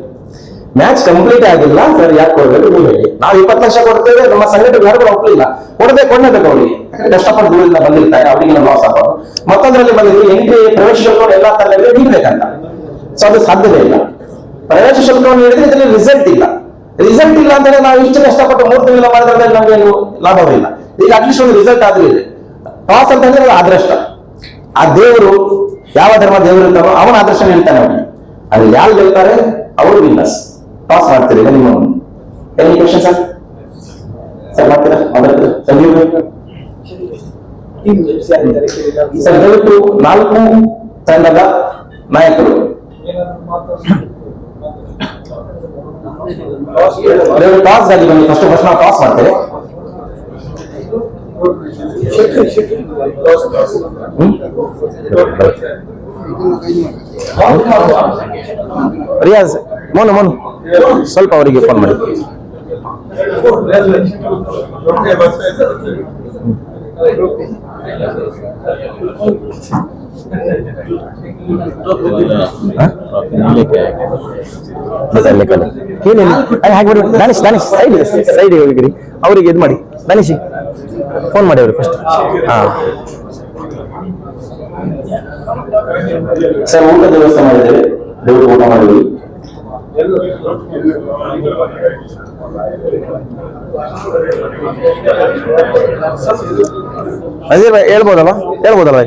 ಮ್ಯಾಚ್ ಕಂಪ್ಲೀಟ್ ಆಗಿಲ್ಲ ಸರ್ ಯಾಕೆ ಕೊಡ್ಬೇಕು ನೀವು ಹೇಳಿ. ನಾವು ಇಪ್ಪತ್ತು ಲಕ್ಷ ಕೊಡ್ತೇವೆ ನಮ್ಮ ಸಂಘಟನೆ ಯಾರು ಕೂಡ ಒಪ್ಪಲಿಲ್ಲ ಕೊಡಬೇಕು ಕೊಡಬೇಕು ಅವರಿಗೆ. ಯಾಕಂದ್ರೆ ಕಷ್ಟಪಟ್ಟು ದೂರದಿಂದ ಬಂದಿರ್ತಾರೆ ಅವರಿಗೆ ಲಾಸ್ ಆಗೋದು. ಮತ್ತೊಂದರಲ್ಲಿ ಬಂದಿದ್ರು ಎಂಟ್ರಿ ಪ್ರವೇಶ ಶುಲ್ಕ ಎಲ್ಲ ತರಗತಿ ನೀಡಬೇಕಂತ. ಸೊ ಅದು ಸಾಧ್ಯವೇ ಇಲ್ಲ. ಪ್ರವೇಶ ಶುಲ್ಕವನ್ನು ನೀಡಿದ್ರೆ ಇದರಲ್ಲಿ ರಿಸಲ್ಟ್ ಇಲ್ಲ. ರಿಸಲ್ಟ್ ಇಲ್ಲ ಅಂತಂದ್ರೆ ನಾವು ಇಷ್ಟು ಕಷ್ಟಪಟ್ಟು ಮೂರು ತಿಂಗಳ ಮಾಡಿದ್ರೆ ನಮ್ಗೆ ಏನು ಲಾಭವಿಲ್ಲ ಈಗ ಅಟ್ಲೀಸ್ಟ್ ಒಂದು ರಿಸಲ್ಟ್ ಆದ್ರೂ ಇದೆ. ಪಾಸ್ ಅಂತಂದ್ರೆ ಅದೃಷ್ಟ ಆ ದೇವರು ಯಾವ ಧರ್ಮ ದೇವರು ಇರ್ತಾರೋ ಅವನ ಆದರ್ಶ ಹೇಳ್ತಾನೆ ಅವನಿಗೆ ಅಲ್ಲಿ ಯಾರು ಗೆಲ್ತಾರೆ ಅವರು ವಿನ್ನರ್ಸ್ ಪಾಸ್ ಮಾಡ್ತೀರಿ ಈಗ ನಿಮ್ಮ ಎನಿ ಕ್ವಶನ್ ಸರ್ ಸರ್ ಮಾಡ್ತೀರಾ? ನಾಲ್ಕು ತಂಡದ ನಾಯಕರು. ದಯವಿಟ್ಟು ಟಾಸ್ ಆಗಿ ಬನ್ನಿ ಫಸ್ಟ್ ಫಸ್ಟ್ ನಾವು ಟಾಸ್ ಮಾಡ್ತೇವೆ ಹ್ಮ್? ರಿಯಾಜ್ ಮೋನು ಮೋನು ಸ್ವಲ್ಪ ಅವರಿಗೆ ಫೋನ್ ಮಾಡಿ ಏನಿಲ್ಲ ಹಾಗೆ ಬಿಡಿ ದಾನಿಶ್ ದಾನಿಶ್ ಸೈಡ್ ಸೈಡ್ ಹೋಗಿರಿ ಅವರಿಗೆ ಇದು ಮಾಡಿ ದಾನಿಶ್ ಫೋನ್ ಮಾಡಿ ಅವ್ರಿಗೆ ಫಸ್ಟ್ ಹಾ ಸರ್, ಊಟದ ವ್ಯವಸ್ಥೆ ಮಾಡಿದ್ದೇವೆ ದೇವರು ಊಟ ಮಾಡಿದ್ವಿ. ಭಾಯ್ ಹೇಳ್ಬೋದಲ್ಲ? ಹೇಳ್ಬೋದಲ್ಲ